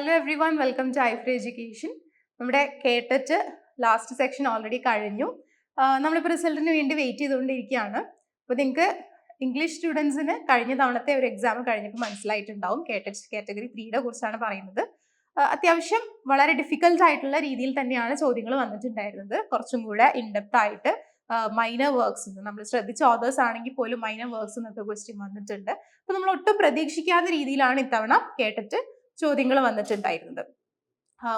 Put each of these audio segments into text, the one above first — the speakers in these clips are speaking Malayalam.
Hello every one welcome to ഐഫ്രി education നമ്മുടെ കേട്ടറ്റ് ലാസ്റ്റ് സെക്ഷൻ ഓൾറെഡി കഴിഞ്ഞു. നമ്മളിപ്പോൾ റിസൾട്ടിന് വേണ്ടി വെയിറ്റ് ചെയ്തുകൊണ്ടിരിക്കുകയാണ്. അപ്പോൾ നിങ്ങൾക്ക് ഇംഗ്ലീഷ് സ്റ്റുഡൻസിന് കഴിഞ്ഞ തവണത്തെ ഒരു എക്സാം കഴിഞ്ഞപ്പോൾ മനസ്സിലായിട്ടുണ്ടാവും. കേട്ടറ്റ് കാറ്റഗറി ത്രീയുടെ കുറിച്ചാണ് പറയുന്നത്. അത്യാവശ്യം വളരെ ഡിഫിക്കൽട്ട് ആയിട്ടുള്ള രീതിയിൽ തന്നെയാണ് ചോദ്യങ്ങൾ വന്നിട്ടുണ്ടായിരുന്നത്. കുറച്ചും കൂടെ ഇൻഡെപ്റ്റ് ആയിട്ട് മൈനർ വർക്ക്സ് നമ്മൾ ശ്രദ്ധിച്ച ഓതേഴ്സ് ആണെങ്കിൽ പോലും മൈനർ വർക്ക്സ് എന്നൊക്കെ ക്വസ്റ്റ്യൻ വന്നിട്ടുണ്ട്. അപ്പോൾ നമ്മൾ ഒട്ടും പ്രതീക്ഷിക്കാത്ത രീതിയിലാണ് ഇത്തവണ കേട്ടിട്ട് ചോദ്യങ്ങൾ വന്നിട്ടുണ്ടായിരുന്നത്.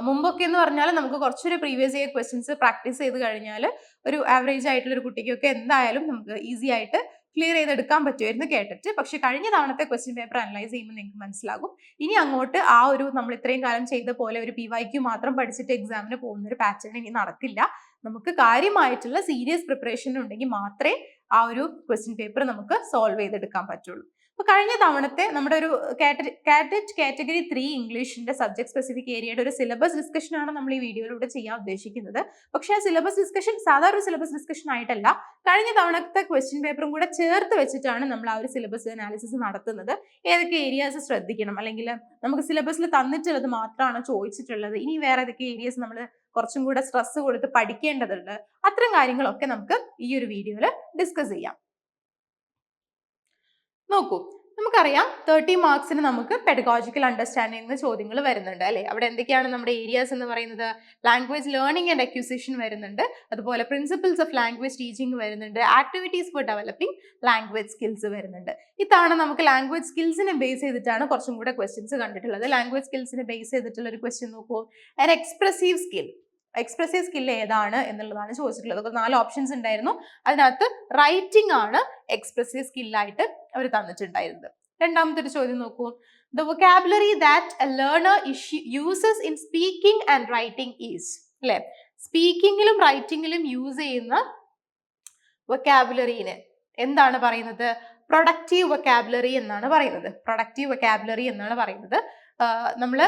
മുമ്പൊക്കെ എന്ന് പറഞ്ഞാൽ നമുക്ക് കുറച്ചൊരു പ്രീവിയസ് ഇയർ ക്വസ്റ്റ്യൻസ് പ്രാക്ടീസ് ചെയ്ത് കഴിഞ്ഞാൽ ഒരു ആവറേജ് ആയിട്ടുള്ള ഒരു കുട്ടിക്കൊക്കെ എന്തായാലും നമുക്ക് ഈസി ആയിട്ട് ക്ലിയർ ചെയ്തെടുക്കാൻ പറ്റുമായിരുന്നു കേട്ടിട്ട്. പക്ഷെ കഴിഞ്ഞ തവണത്തെ ക്വസ്റ്റ്യൻ പേപ്പർ അനലൈസ് ചെയ്യുമ്പോൾ നിങ്ങൾക്ക് മനസ്സിലാകും. ഇനി അങ്ങോട്ട് ആ ഒരു നമ്മൾ ഇത്രയും കാലം ചെയ്ത പോലെ ഒരു പി വൈക്ക് മാത്രം പഠിച്ചിട്ട് എക്സാമിന് പോകുന്ന ഒരു പാറ്റേൺ ഇനി നടക്കില്ല. നമുക്ക് കാര്യമായിട്ടുള്ള സീരിയസ് പ്രിപ്പറേഷൻ ഉണ്ടെങ്കിൽ മാത്രമേ ആ ഒരു ക്വസ്റ്റ്യൻ പേപ്പർ നമുക്ക് സോൾവ് ചെയ്തെടുക്കാൻ പറ്റുള്ളൂ. അപ്പൊ കഴിഞ്ഞ തവണത്തെ നമ്മുടെ ഒരു കാറ്ററ്റ് കാറ്റഗറി ത്രീ ഇംഗ്ലീഷിന്റെ സബ്ജക്ട് സ്പെസിഫിക് ഏരിയയുടെ ഒരു സിലബസ് ഡിസ്കഷൻ ആണ് നമ്മൾ ഈ വീഡിയോയിലൂടെ ചെയ്യാൻ ഉദ്ദേശിക്കുന്നത്. പക്ഷേ ആ സിലബസ് ഡിസ്കഷൻ സാധാരണ സിലബസ് ഡിസ്കഷൻ ആയിട്ടല്ല. കഴിഞ്ഞ തവണത്തെ ക്വസ്റ്റ്യൻ പേപ്പറും കൂടെ ചേർത്ത് വെച്ചിട്ടാണ് നമ്മൾ ആ ഒരു സിലബസ് അനാലിസിസ് നടത്തുന്നത്. ഏതൊക്കെ ഏരിയാസ് ശ്രദ്ധിക്കണം? അല്ലെങ്കിൽ നമുക്ക് സിലബസിൽ തന്നിട്ടുള്ളത് മാത്രമാണ് ചോദിച്ചിട്ടുള്ളത്? ഇനി വേറെ ഏതൊക്കെ ഏരിയാസ് നമ്മൾ കുറച്ചും കൂടെ സ്ട്രെസ് കൊടുത്ത് പഠിക്കേണ്ടതുണ്ട്. അത്തരം കാര്യങ്ങളൊക്കെ നമുക്ക് ഈ ഒരു വീഡിയോയിൽ ഡിസ്കസ് ചെയ്യാം. നോക്കൂ നമുക്കറിയാം തേർട്ടി മാർക്സിന് നമുക്ക് പെഡഗോജിക്കൽ അണ്ടർസ്റ്റാൻഡിംഗ് ചോദ്യങ്ങൾ വരുന്നുണ്ട് അല്ലെ? അവിടെ എന്തൊക്കെയാണ് നമ്മുടെ ഏരിയാസ് എന്ന് പറയുന്നത്? ലാംഗ്വേജ് ലേണിംഗ് ആൻഡ് അക്യൂസിഷൻ വരുന്നുണ്ട്. അതുപോലെ പ്രിൻസിപ്പിൾസ് ഓഫ് ലാംഗ്വേജ് ടീച്ചിങ് വരുന്നുണ്ട്. Activities for developing language skills വരുന്നുണ്ട്. ഇതാണ് നമുക്ക് ലാംഗ്വേജ് സ്കിൽസിനെ ബേസ് ചെയ്തിട്ടാണ് കുറച്ചും കൂടെ ക്വസ്റ്റ്യൻസ് കണ്ടിട്ടുള്ളത്. ലാംഗ്വേജ് സ്കിൽസിനെ ബേസ് ചെയ്തിട്ടുള്ള ഒരു ക്വസ്റ്റ്യൻ നോക്കൂ. And expressive skill expressive skill ഏതാണ് എന്നുള്ളതാണ് ചോദിച്ചിട്ടുള്ളത്. നാല് ഓപ്ഷൻസ് ഉണ്ടായിരുന്നു. അതിനകത്ത് റൈറ്റിംഗ് ആണ് എക്സ്പ്രസീവ് സ്കില്ലായിട്ട് അവർ തന്നിട്ടുണ്ടായിരുന്നത്. രണ്ടാമത്തെ ഒരു ചോദ്യം നോക്കൂ. The vocabulary that a learner uses in speaking and writing is അല്ലെ? സ്പീക്കിങ്ങിലും റൈറ്റിംഗിലും യൂസ് ചെയ്യുന്ന വൊക്കാബുലറിന് എന്താണ് പറയുന്നത്? പ്രൊഡക്റ്റീവ് വൊക്കാബുലറി എന്നാണ് പറയുന്നത്. പ്രൊഡക്റ്റീവ് വൊക്കാബുലറി എന്നാണ് പറയുന്നത്. നമ്മൾ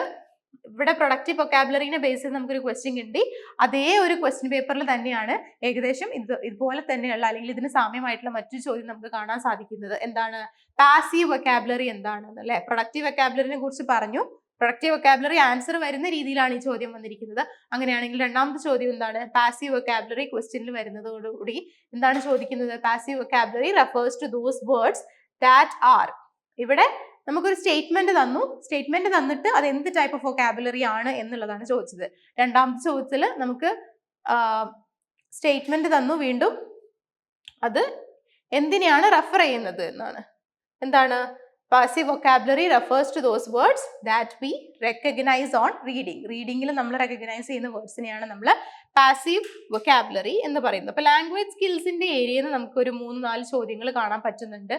ഇവിടെ പ്രൊഡക്റ്റീവ് വൊക്കാബുലറിനെ ബേസ് ചെയ്ത് നമുക്കൊരു ക്വസ്റ്റ്യൻ കിട്ടി. അതേ ഒരു ക്വസ്റ്റ്യൻ പേപ്പറിൽ തന്നെയാണ് ഏകദേശം ഇത് ഇതുപോലെ തന്നെയുള്ള അല്ലെങ്കിൽ ഇതിന് സാമ്യമായിട്ടുള്ള മറ്റൊരു ചോദ്യം നമുക്ക് കാണാൻ സാധിക്കുന്നത്. എന്താണ്? പാസീവ് വൊക്കാബുലറി എന്താണെന്ന് അല്ലെ? പ്രൊഡക്റ്റീവ് വൊക്കാബുലറിനെ കുറിച്ച് പറഞ്ഞു. പ്രൊഡക്റ്റീവ് വൊക്കാബുലറി ആൻസർ വരുന്ന രീതിയിലാണ് ഈ ചോദ്യം വന്നിരിക്കുന്നത്. അങ്ങനെയാണെങ്കിൽ രണ്ടാമത്തെ ചോദ്യം എന്താണ്? പാസീവ് വൊക്കാബുലറി ക്വസ്റ്റ്യനിൽ വരുന്നതോടുകൂടി എന്താണ് ചോദിക്കുന്നത്? Passive vocabulary refers to those words that are ഇവിടെ നമുക്കൊരു സ്റ്റേറ്റ്മെന്റ് തന്നു. സ്റ്റേറ്റ്മെന്റ് തന്നിട്ട് അത് എന്ത് ടൈപ്പ് ഓഫ് വൊക്കാബുലറി ആണ് എന്നുള്ളതാണ് ചോദിച്ചത്. രണ്ടാമത്തെ ചോദ്യത്തിൽ നമുക്ക് സ്റ്റേറ്റ്മെന്റ് തന്നു. വീണ്ടും അത് എന്തിനെയാണ് റെഫർ ചെയ്യുന്നത് എന്നാണ്. എന്താണ്? Passive vocabulary refers to those words that we recognise on reading റീഡിങ്ങിൽ നമ്മൾ റെക്കഗ്നൈസ് ചെയ്യുന്ന വേർഡ്സിനെയാണ് നമ്മൾ പാസീവ് വൊക്കാബുലറി എന്ന് പറയുന്നത്. അപ്പൊ ലാംഗ്വേജ് സ്കിൽസിന്റെ ഏരിയയിൽ നമുക്ക് ഒരു മൂന്ന് നാല് ചോദ്യങ്ങൾ കാണാൻ പറ്റുന്നുണ്ട്.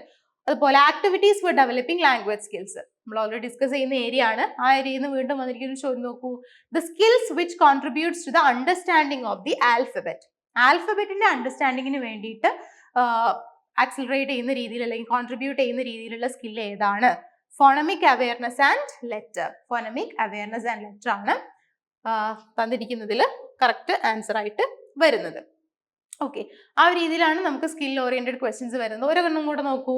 അതുപോലെ activities for developing language skills നമ്മൾ ഓൾറെഡി ഡിസ്കസ് ചെയ്യുന്ന ഏരിയ ആണ്. ആ ഏരിയയിൽ നിന്ന് വീണ്ടും വന്നിരിക്കുന്ന ചോദ്യം നോക്കൂ. The skills which contributes to the understanding of the alphabet ആൽഫബറ്റിന്റെ അണ്ടർസ്റ്റാൻഡിങ്ങിന് വേണ്ടിയിട്ട് ആക്സിലറേറ്റ് ചെയ്യുന്ന രീതിയിൽ അല്ലെങ്കിൽ കോൺട്രിബ്യൂട്ട് ചെയ്യുന്ന രീതിയിലുള്ള സ്കിൽ ഏതാണ്? Phonemic awareness and letter phonemic awareness and letter ആണ് തന്നിരിക്കുന്നതിൽ കറക്റ്റ് ആൻസർ ആയിട്ട് വരുന്നത്. ഓക്കെ ആ ഒരു രീതിയിലാണ് നമുക്ക് സ്കിൽ ഓറിയന്റഡ് ക്വസ്റ്റ്യൻസ് വരുന്നത്. ഒരെണ്ണം കൂടെ നോക്കൂ.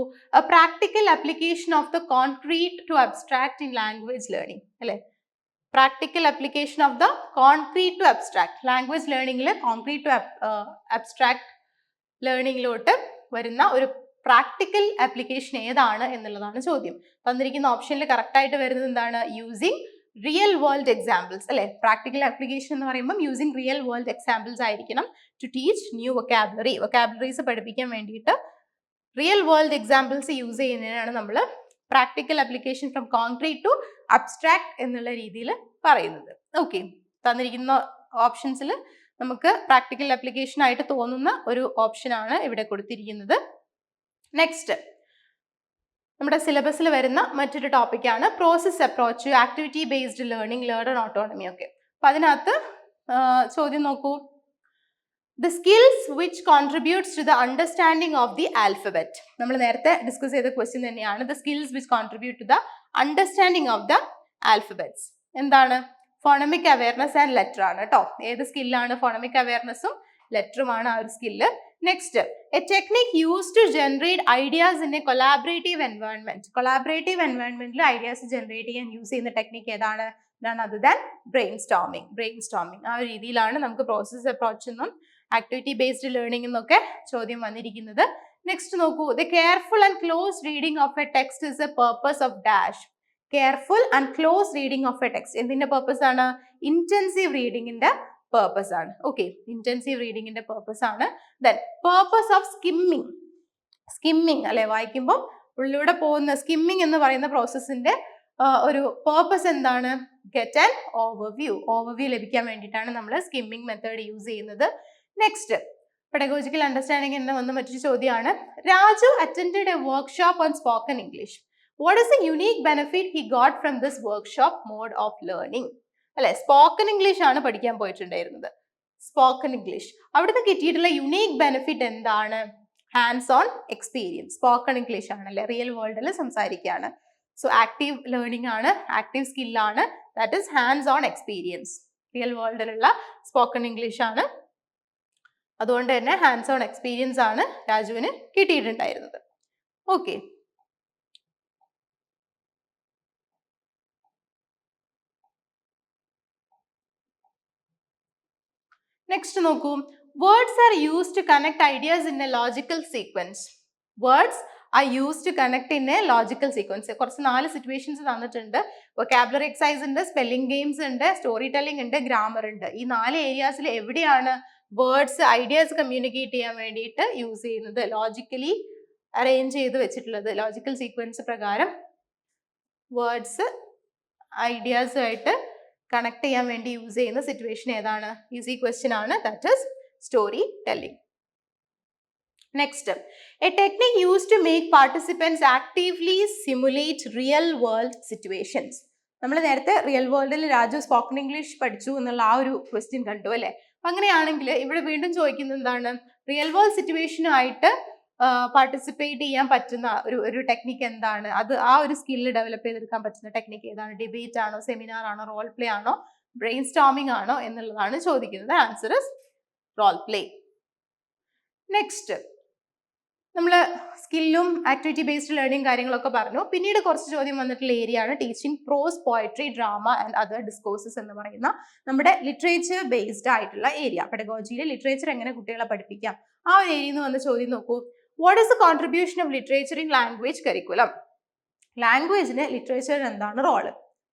Practical application of the concrete to abstract in language learning അല്ലേ? Practical application of the concrete to abstract language ലേണിംഗിൽ concrete to abstract ലേണിംഗിലോട്ട് വരുന്ന ഒരു പ്രാക്ടിക്കൽ ആപ്ലിക്കേഷൻ ഏതാണ് എന്നുള്ളതാണ് ചോദ്യം. തന്നിരിക്കുന്ന ഓപ്ഷനിൽ കറക്റ്റ് ആയിട്ട് വരുന്നത് എന്താണ്? യൂസിങ് റിയൽ വേൾഡ് എക്സാമ്പിൾസ് അല്ലെ? പ്രാക്ടിക്കൽ ആപ്ലിക്കേഷൻ എന്ന് പറയുമ്പോൾ യൂസിങ് റിയൽ വേൾഡ് എക്സാമ്പിൾസ് ആയിരിക്കണം to teach new vocabulary vocabularies പഠിപ്പിക്കാൻ വേണ്ടിയിട്ട് റിയൽ വേൾഡ് എക്സാമ്പിൾസ് യൂസ് ചെയ്യുന്നതിനാണ് നമ്മൾ practical application from concrete to abstract എന്നുള്ള രീതിയിൽ പറയുന്നത്. ഓക്കെ തന്നിരിക്കുന്ന ഓപ്ഷൻസിൽ നമുക്ക് പ്രാക്ടിക്കൽ ആപ്ലിക്കേഷൻ ആയിട്ട് തോന്നുന്ന ഒരു ഓപ്ഷനാണ് ഇവിടെ കൊടുത്തിരിക്കുന്നത്. നെക്സ്റ്റ് നമ്മുടെ സിലബസിൽ വരുന്ന മറ്റൊരു ടോപ്പിക്കാണ് process approach activity based learning learner autonomy ഒക്കെ. അപ്പൊ അതിനകത്ത് ചോദ്യം നോക്കൂ. The skills which contributes to the understanding of the alphabet നമ്മൾ നേരത്തെ ഡിസ്കസ് ചെയ്ത ക്വസ്റ്റ്യൻ തന്നെയാണ്. The skills which contribute to the understanding of the alphabets എന്താണ്? ഫോണമിക് അവയർനെസ് ആൻഡ് ലെറ്റർ ആണ് കേട്ടോ ഏത് സ്കില്ലാണ് ഫോണമിക് അവയർനെസ്സും ലെറ്ററുമാണ് ആ ഒരു skill next a technique use to generate ideas in a collaborative environment collaborative എൻവയോൺമെന്റിൽ ideas generate ചെയ്യാൻ യൂസ് ചെയ്യുന്ന ടെക്നിക്ക് ഏതാണ്? ഇതാണ് അത്. Than brainstorming brainstorming ആ ഒരു രീതിയിലാണ് നമുക്ക് പ്രോസസ് അപ്രോച്ച് എന്നും ആക്ടിവിറ്റി ബേസ്ഡ് ലേണിംഗ് എന്നൊക്കെ ചോദ്യം വന്നിരിക്കുന്നത്. നെക്സ്റ്റ് നോക്കൂ. The careful and close reading of a text is a purpose of dash careful and close reading of a text എന്തിന്റെ പേർപ്പസ് ആണ്? ഇന്റൻസീവ് റീഡിങ്ങിന്റെ പേർപ്പസ് ആണ്. ഓക്കെ ഇന്റൻസീവ് റീഡിങ്ങിന്റെ പേർപ്പസ് ആണ്. Then purpose of skimming skimming അല്ലെ? വായിക്കുമ്പോൾ ഉള്ളിലൂടെ പോകുന്ന സ്കിമ്മിങ് എന്ന് പറയുന്ന പ്രോസസ്സിന്റെ ഒരു പേർപ്പസ് എന്താണ്? ഗെറ്റ് ആൻഡ് ഓവർവ്യൂ ഓവർവ്യൂ ലഭിക്കാൻ വേണ്ടിയിട്ടാണ് നമ്മൾ സ്കിമ്മിങ് മെത്തേഡ് യൂസ് ചെയ്യുന്നത്. നെക്സ്റ്റ് പെഡഗോജിക്കൽ അണ്ടർസ്റ്റാൻഡിംഗ് എന്ന വന്ന മറ്റൊരു ചോദ്യമാണ്. Raju attend a workshop on spoken English what is a unique benefit he got from this workshop mode of learning അല്ലെ? സ്പോക്കൺ ഇംഗ്ലീഷ് ആണ് പഠിക്കാൻ പോയിട്ടുണ്ടായിരുന്നത്. സ്പോക്കൺ ഇംഗ്ലീഷ് അവിടുന്ന് കിട്ടിയിട്ടുള്ള യുണീക് ബെനിഫിറ്റ് എന്താണ്? Hands on experience spoken English ആണല്ലേ? റിയൽ വേൾഡിൽ സംസാരിക്കുകയാണ് സോ ആക്റ്റീവ് ലേണിംഗ് ആണ് active സ്കില്ലാണ് that is hands on experience real വേൾഡിലുള്ള spoken English ആണ്. അതുകൊണ്ട് തന്നെ ഹാൻഡ്സ് ഓൺ എക്സ്പീരിയൻസ് ആണ് രാജുവിന് കിട്ടിയിട്ടുണ്ടായിരുന്നത്. ഓക്കെ നെക്സ്റ്റ് നോക്കൂ. Words are use to connect ideas in a logical sequence words are use to connect in a logical sequence കുറച്ച് നാല് സിറ്റുവേഷൻസ് തന്നിട്ടുണ്ട്. വൊക്കാബുലറി എക്സസൈസ് ഉണ്ട് സ്പെല്ലിംഗ് ഗെയിംസ് ഉണ്ട് സ്റ്റോറി ടെല്ലിംഗ് ഉണ്ട് ഗ്രാമർ ഉണ്ട്. ഈ നാല് ഏരിയാസിൽ എവിടെയാണ് വേർഡ്സ് ഐഡിയാസ് കമ്മ്യൂണിക്കേറ്റ് ചെയ്യാൻ വേണ്ടിയിട്ട് യൂസ് ചെയ്യുന്നത്? ലോജിക്കലി അറേഞ്ച് ചെയ്ത് വെച്ചിട്ടുള്ളത്. ലോജിക്കൽ സീക്വൻസ് പ്രകാരം വേർഡ്സ് ഐഡിയാസുമായിട്ട് കണക്ട് ചെയ്യാൻ വേണ്ടി യൂസ് ചെയ്യുന്ന സിറ്റുവേഷൻ ഏതാണ്? ഈസി ക്വസ്റ്റ്യൻ ആണ്. That is story telling next a technique use to make participants actively simulate real world situations നമ്മൾ നേരത്തെ റിയൽ വേൾഡിൽ രാജു സ്പോക്കൺ ഇംഗ്ലീഷ് പഠിച്ചു എന്നുള്ള ആ ഒരു ക്വസ്റ്റ്യൻ കണ്ടു അല്ലേ? അങ്ങനെയാണെങ്കിൽ ഇവിടെ വീണ്ടും ചോദിക്കുന്നത് എന്താണ്? റിയൽ വേൾഡ് സിറ്റുവേഷനുമായിട്ട് പാർട്ടിസിപ്പേറ്റ് ചെയ്യാൻ പറ്റുന്ന ഒരു ഒരു ടെക്നിക്ക് എന്താണ്? അത് ആ ഒരു സ്കില്ല് ഡെവലപ്പ് ചെയ്തെടുക്കാൻ പറ്റുന്ന ടെക്നിക്ക് ഏതാണ്? ഡിബേറ്റ് ആണോ സെമിനാർ ആണോ റോൾ പ്ലേ ആണോ ബ്രെയിൻ സ്റ്റോമിംഗ് ആണോ എന്നുള്ളതാണ് ചോദിക്കുന്നത്. Answer is role play next നമ്മൾ സ്കില്ലും ആക്ടിവിറ്റി ബേസ്ഡ് ലേണിംഗ് കാര്യങ്ങളൊക്കെ പറഞ്ഞു. പിന്നീട് കുറച്ച് ചോദ്യം വന്നിട്ടുള്ള ഏരിയ ആണ് teaching prose poetry drama and other discourses എന്ന് പറയുന്ന നമ്മുടെ ലിറ്ററേച്ചർ ബേസ്ഡ് ആയിട്ടുള്ള ഏരിയ പെഡഗോജിയിൽ ലിറ്ററേച്ചർ എങ്ങനെ കുട്ടികളെ പഠിപ്പിക്കാം? ആ ഒരു ഏരിയയിൽ നിന്ന് വന്ന ചോദ്യം നോക്കൂ. What is the contribution of literature in language curriculum ലാംഗ്വേജിന് ലിറ്ററേച്ചറിന് എന്താണ് റോൾ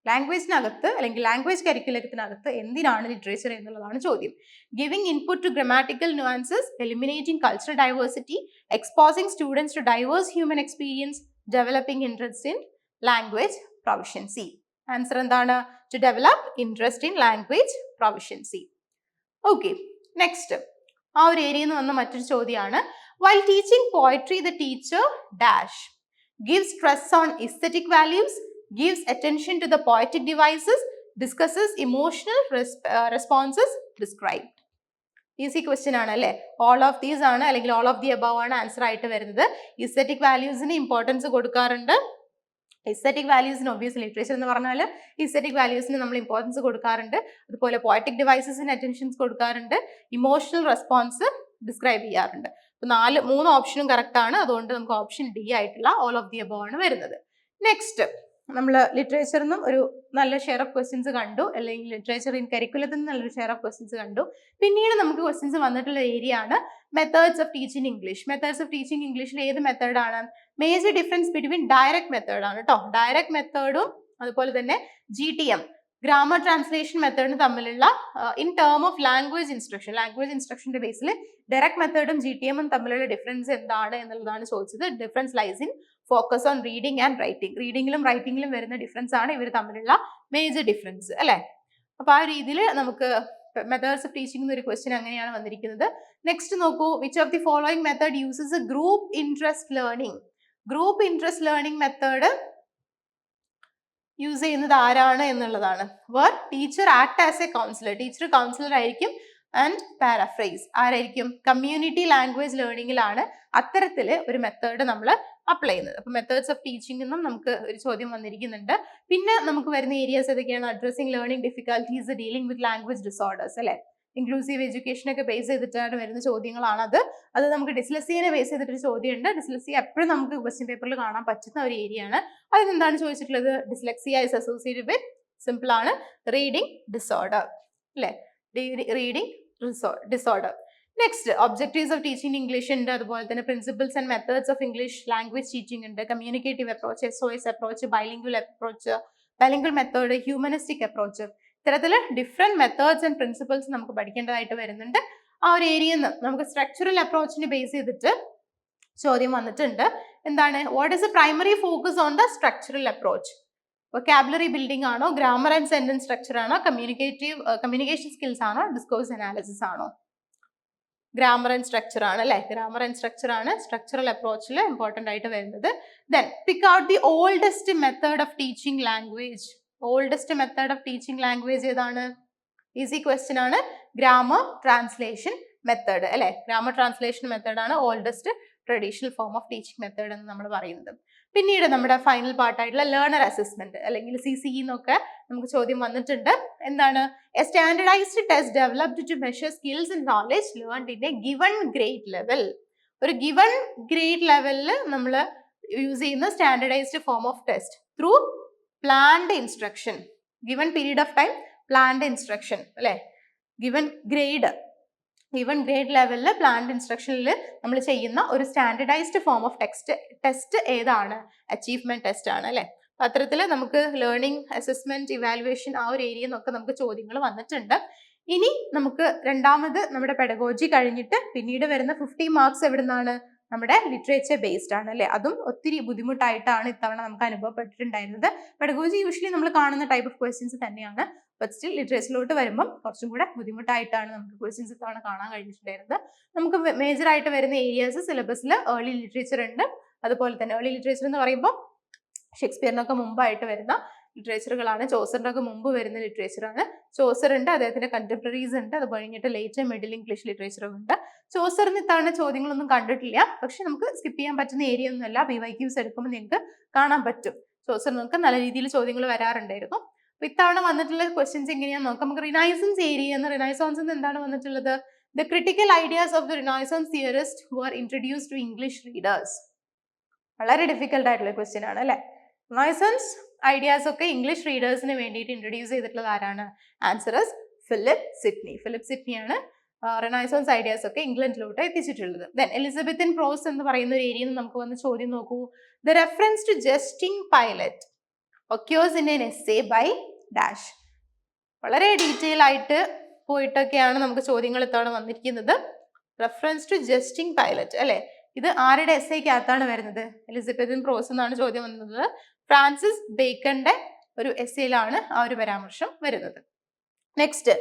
ലാംഗ്വേജിനകത്ത് അല്ലെങ്കിൽ ലാംഗ്വേജ് കരിക്കുലത്തിനകത്ത് എന്തിനാണ് ലിറ്ററേച്ചർ എന്നുള്ളതാണ് ചോദ്യം. Giving input to grammatical nuances eliminating cultural diversity exposing students to diverse human experience developing interest in language proficiency answer എന്താണ്? To develop interest in language proficiency okay next ആ ഒരു ഏരിയയിൽ നിന്ന് വന്ന മറ്റൊരു ചോദ്യമാണ് while teaching poetry, the teacher dash. Gives stress on aesthetic values, gives attention to the poetic devices, discusses emotional res- uh, responses described. Easy question ആണ് അല്ലേ? ഓൾ ഓഫ് ദീസ് ആണ് അല്ലെങ്കിൽ ഓൾ ഓഫ് ദി അബവ് ആണ് ആൻസർ ആയിട്ട് വരുന്നത്. ഇസ്തറ്റിക് വാല്യൂസിന് ഇമ്പോർട്ടൻസ് കൊടുക്കാറുണ്ട്. ഇസ്തറ്റിക് വാല്യൂസിന് ഒബ്വിയസ് ലിറ്ററേച്ചർ എന്ന് പറഞ്ഞാൽ ഇസ്തറ്റിക് വാല്യൂസിന് നമ്മൾ ഇമ്പോർട്ടൻസ് കൊടുക്കാറുണ്ട്. അതുപോലെ പോയറ്റിക് ഡിവൈസസിന് അറ്റൻഷൻസ് കൊടുക്കാറുണ്ട്. ഇമോഷണൽ റെസ്പോൺസ് ഡിസ്ക്രൈബ് ചെയ്യാറുണ്ട്. നാല് മൂന്ന് ഓപ്ഷനും കറക്റ്റ് ആണ്. അതുകൊണ്ട് നമുക്ക് ഓപ്ഷൻ ഡി ആയിട്ടുള്ള ഓൾ ഓഫ് ദി അബോ ആണ് വരുന്നത്. നെക്സ്റ്റ് നമ്മൾ ലിറ്ററേച്ചറിൽ നിന്നും ഒരു നല്ല ഷെയർ ഓഫ് ക്വസ്റ്റ്യൻസ് കണ്ടു. അല്ലെങ്കിൽ ലിറ്ററേച്ചർ ഇൻ കരിക്കുലത്തിൽ നിന്ന് നല്ലൊരു ഷെയർ ഓഫ് ക്വസ്റ്റ്യൻസ് കണ്ടു. പിന്നീട് നമുക്ക് ക്വസ്റ്റ്യൻസ് വന്നിട്ടുള്ള ഏരിയ ആണ് methods of teaching English methods of teaching ഇംഗ്ലീഷിൽ ഏത് മെത്തേഡ് ആണ്? മേജർ ഡിഫറൻസ് ബിറ്റ്വീൻ ഡയറക്റ്റ് ആണ് കേട്ടോ ഡയറക്റ്റ് മെത്തേഡും അതുപോലെ തന്നെ G T M grammar translation മെത്തേഡും തമ്മിലുള്ള in term of language instruction language ഇൻസ്ട്രക്ഷന്റെ ബേസിൽ ഡയറക്റ്റ് മെത്തേഡും ജി ടി എമ്മും തമ്മിലുള്ള ഡിഫറൻസ് എന്താണ് എന്നുള്ളതാണ് ചോദിച്ചത്. Difference lies in focus on reading and writing റീഡിംഗിലും റൈറ്റിംഗിലും വരുന്ന ഡിഫറൻസ് ആണ് ഇവർ തമ്മിലുള്ള മേജർ ഡിഫറൻസ് അല്ലേ? അപ്പൊ ആ രീതിയിൽ നമുക്ക് മെത്തേഡ്സ് ഓഫ് ടീച്ചിങ് ഒരു ക്വസ്റ്റ്യൻ അങ്ങനെയാണ് വന്നിരിക്കുന്നത്. നെക്സ്റ്റ് നോക്കൂ which of the following method uses a group interest learning group interest learning method use ചെയ്യുന്നത് ആരാണ് എന്നുള്ളതാണ്. Where teacher act as a counselor teacher counselor ആയിരിക്കും ആൻഡ് പാരഫ്രൈസ് ആരായിരിക്കും? കമ്മ്യൂണിറ്റി ലാംഗ്വേജ് ലേണിംഗിലാണ് അത്തരത്തിൽ ഒരു മെത്തേഡ് നമ്മൾ അപ്ലൈ ചെയ്യുന്നത്. അപ്പൊ മെത്തേഡ്സ് ഓഫ് ടീച്ചിങ് എന്നും നമുക്ക് ഒരു ചോദ്യം വന്നിരിക്കുന്നുണ്ട്. പിന്നെ നമുക്ക് വരുന്ന ഏരിയാസ് ഏതൊക്കെയാണ്? Addressing learning difficulties dealing with language disorders അല്ലെ? ഇൻക്ലൂസീവ് എഡ്യൂക്കേഷനൊക്കെ ബേസ് ചെയ്തിട്ടാണ് വരുന്ന ചോദ്യങ്ങളാണത്. അത് നമുക്ക് ഡിസ്ലസിയെ ബേസ് ചെയ്തിട്ടൊരു ചോദ്യമുണ്ട്. ഡിസ്ലസി എപ്പോഴും നമുക്ക് ക്വസ്റ്റ്യൻ പേപ്പറിൽ കാണാൻ പറ്റുന്ന ഒരു ഏരിയ ആണ്. അതിനെന്താണ് ചോദിച്ചിട്ടുള്ളത്? Dyslexia is associated with simple ആണ്. റീഡിംഗ് ഡിസോർഡർ അല്ലേ reading disorder next objectives of teaching English ഉണ്ട്. അതുപോലെ തന്നെ principles and methods of English language teaching ഉണ്ട്. Communicative approach S O S approach bilingual approach bilingual method humanistic approach ഇത്തരത്തിൽ ഡിഫറെന്റ് മെത്തേഡ്സ് ആൻഡ് പ്രിൻസിപ്പിൾസ് നമുക്ക് പഠിക്കേണ്ടതായിട്ട് വരുന്നുണ്ട്. ആ ഒരു ഏരിയയിൽ നിന്ന് നമുക്ക് സ്ട്രക്ചറൽ അപ്രോച്ചിനെ ബേസ് ചെയ്തിട്ട് ചോദ്യം വന്നിട്ടുണ്ട്. എന്താണ്? What is a primary focus on the structural approach vocabulary building ആണോ? ഗ്രാമർ ആൻഡ് സെന്റൻസ് സ്ട്രക്ചർ ആണോ? കമ്മ്യൂണിക്കേറ്റീവ് കമ്മ്യൂണിക്കേഷൻ സ്കിൽസ് ആണോ? ഡിസ്കോഴ്സ് അനാലിസിസ് ആണോ? ഗ്രാമർ ആൻഡ് സ്ട്രക്ചർ ആണ് അല്ലെ? ഗ്രാമർ ആൻഡ് സ്ട്രക്ചർ ആണ് സ്ട്രക്ചറൽ അപ്രോച്ചിൽ ഇമ്പോർട്ടന്റ് ആയിട്ട് വരുന്നത്. Then pick out the oldest method of teaching language oldest method of teaching language ഏതാണ്? ഈസി ക്വസ്റ്റ്യൻ ആണ്. ഗ്രാമർ ട്രാൻസ്ലേഷൻ മെത്തേഡ് അല്ലെ? ഗ്രാമർ ട്രാൻസ്ലേഷൻ മെത്തേഡ് ആണ് oldest traditional form of teaching method എന്ന് നമ്മൾ പറയുന്നത്. പിന്നീട് നമ്മുടെ ഫൈനൽ പാർട്ടായിട്ടുള്ള ലേണർ അസസ്മെന്റ് അല്ലെങ്കിൽ സി സി എന്നൊക്കെ നമുക്ക് ചോദ്യം വന്നിട്ടുണ്ട്. എന്താണ്? A standardized test developed to measure skills and knowledge learned in a given grade level ഒരു ഗിവൺ ഗ്രേഡ് ലെവലിൽ നമ്മൾ യൂസ് ചെയ്യുന്ന standardized form of test through planned instruction given period of time planned instruction അല്ലെ? ഗിവൺ ഗ്രേഡ് ഗിവൺ ഗ്രേഡ് ലെവലിൽ പ്ലാൻഡ് ഇൻസ്ട്രക്ഷനിൽ നമ്മൾ ചെയ്യുന്ന ഒരു standardized form of text test ഏതാണ്? അച്ചീവ്മെന്റ് ടെസ്റ്റ് ആണ് അല്ലെ? അത്തരത്തിൽ നമുക്ക് ലേണിംഗ് അസസ്മെന്റ് ഇവാലുവേഷൻ ആ ഒരു ഏരിയയിൽ നിന്നൊക്കെ നമുക്ക് ചോദ്യങ്ങൾ വന്നിട്ടുണ്ട്. ഇനി നമുക്ക് രണ്ടാമത് നമ്മുടെ പെഡഗോജി കഴിഞ്ഞിട്ട് പിന്നീട് വരുന്ന ഫിഫ്റ്റി മാർക്സ് എവിടെ നിന്നാണ് നമ്മുടെ ലിറ്ററേച്ചർ ബേസ്ഡ് ആണ് അല്ലെ? അതും ഒത്തിരി ബുദ്ധിമുട്ടായിട്ടാണ് ഇത്തവണ നമുക്ക് അനുഭവപ്പെട്ടിട്ടുണ്ടായിരുന്നത്. പെഡഗോജി യൂഷ്വലി നമ്മൾ കാണുന്ന ടൈപ്പ് ഓഫ് ക്വസ്റ്റ്യൻസ് തന്നെയാണ്. ബട്ട് സ്റ്റിൽ ലിറ്ററേച്ചറിലോട്ട് വരുമ്പം കുറച്ചും കൂടെ ബുദ്ധിമുട്ടായിട്ടാണ് നമുക്ക് ക്വസ്റ്റ്യൻസ് ഇത്തവണ കാണാൻ കഴിഞ്ഞിട്ടുണ്ടായിരുന്നത്. നമുക്ക് മേജർ ആയിട്ട് വരുന്ന ഏരിയാസ് സിലബസിൽ ഏർലി ലിറ്ററേച്ചർ ഉണ്ട്. അതുപോലെ തന്നെ ഏർലി ലിറ്ററേച്ചർ എന്ന് പറയുമ്പോൾ ഷേക്സ്പിയറിനൊക്കെ മുമ്പായിട്ട് വരുന്ന ലിറ്ററേച്ചറുകളാണ്. ചോസറിന്റെ ഒക്കെ മുമ്പ് വരുന്ന ലിറ്ററേച്ചറാണ്. ചോസർ ഉണ്ട് അദ്ദേഹത്തിന്റെ കണ്ടംപററീസ് ഉണ്ട്. അത് കഴിഞ്ഞിട്ട് ലേറ്റ് മിഡിൽ ഇംഗ്ലീഷ് ലിറ്ററേച്ചറും ഉണ്ട്. ചോസറിന് ഇത്തവണ ചോദ്യങ്ങളൊന്നും കണ്ടിട്ടില്ല. പക്ഷെ നമുക്ക് സ്കിപ്പ് ചെയ്യാൻ പറ്റുന്ന ഏരിയ ഒന്നുമല്ല ബി വൈ ക്യൂസ് എടുക്കുമ്പോൾ നിങ്ങൾക്ക് കാണാൻ പറ്റും. ചോസർ നിങ്ങൾക്ക് നല്ല രീതിയിൽ ചോദ്യങ്ങൾ വരാറുണ്ടായിരുന്നു. അപ്പൊ ഇത്തവണ വന്നിട്ടുള്ള ക്വസ്റ്റ്യൻസ് എങ്ങനെയാണെന്ന് നോക്കാം. നമുക്ക് റിനൈസൻസ് ഏരിയ എന്ന് റിനൈസോൺസ് എന്താണ് വന്നിട്ടുള്ളത്? The critical ideas of the renaissance theorist were introduce to English readers വളരെ ഡിഫിക്കൽട്ട് ആയിട്ടുള്ള ക്വസ്റ്റ്യൻ ആണ് അല്ലെ? റിനൈസൻസ് ഐഡിയാസ് ഒക്കെ ഇംഗ്ലീഷ് റീഡേഴ്സിന് വേണ്ടിയിട്ട് ഇൻട്രൊഡ്യൂസ് ചെയ്തിട്ടുള്ളത് ആരാണ്? Answer answers Philip Sidney Philip സിഡ്നിയാണ് റെനൈസോൺസ് ideas ഒക്കെ ഇംഗ്ലണ്ടിലോട്ട് എത്തിച്ചിട്ടുള്ളത്. ദെൻ എലിസബത്തിൻ പ്രോസ് എന്ന് പറയുന്ന ഒരു ഏരിയയിൽ നമുക്ക് വന്ന് ചോദ്യം നോക്കൂ. The reference to jesting Pilate occurs in an essay by dash വളരെ ഡീറ്റെയിൽ ആയിട്ട് പോയിട്ടൊക്കെയാണ് നമുക്ക് ചോദ്യങ്ങൾ ഇത്തവണ വന്നിരിക്കുന്നത്. റെഫറൻസ് ടു ജസ്റ്റിംഗ് പൈലറ്റ് അല്ലെ? ഇത് ആരുടെ എസ് ഐക്കകത്താണ് വരുന്നത്? എലിസബത്തിൻ പ്രോസ് എന്നാണ് ചോദ്യം വന്നത്. ഫ്രാൻസിസ് ബേക്കന്റെ ഒരു എസ് ഐയിലാണ് ആ ഒരു പരാമർശം വരുന്നത്. നെക്സ്റ്റ്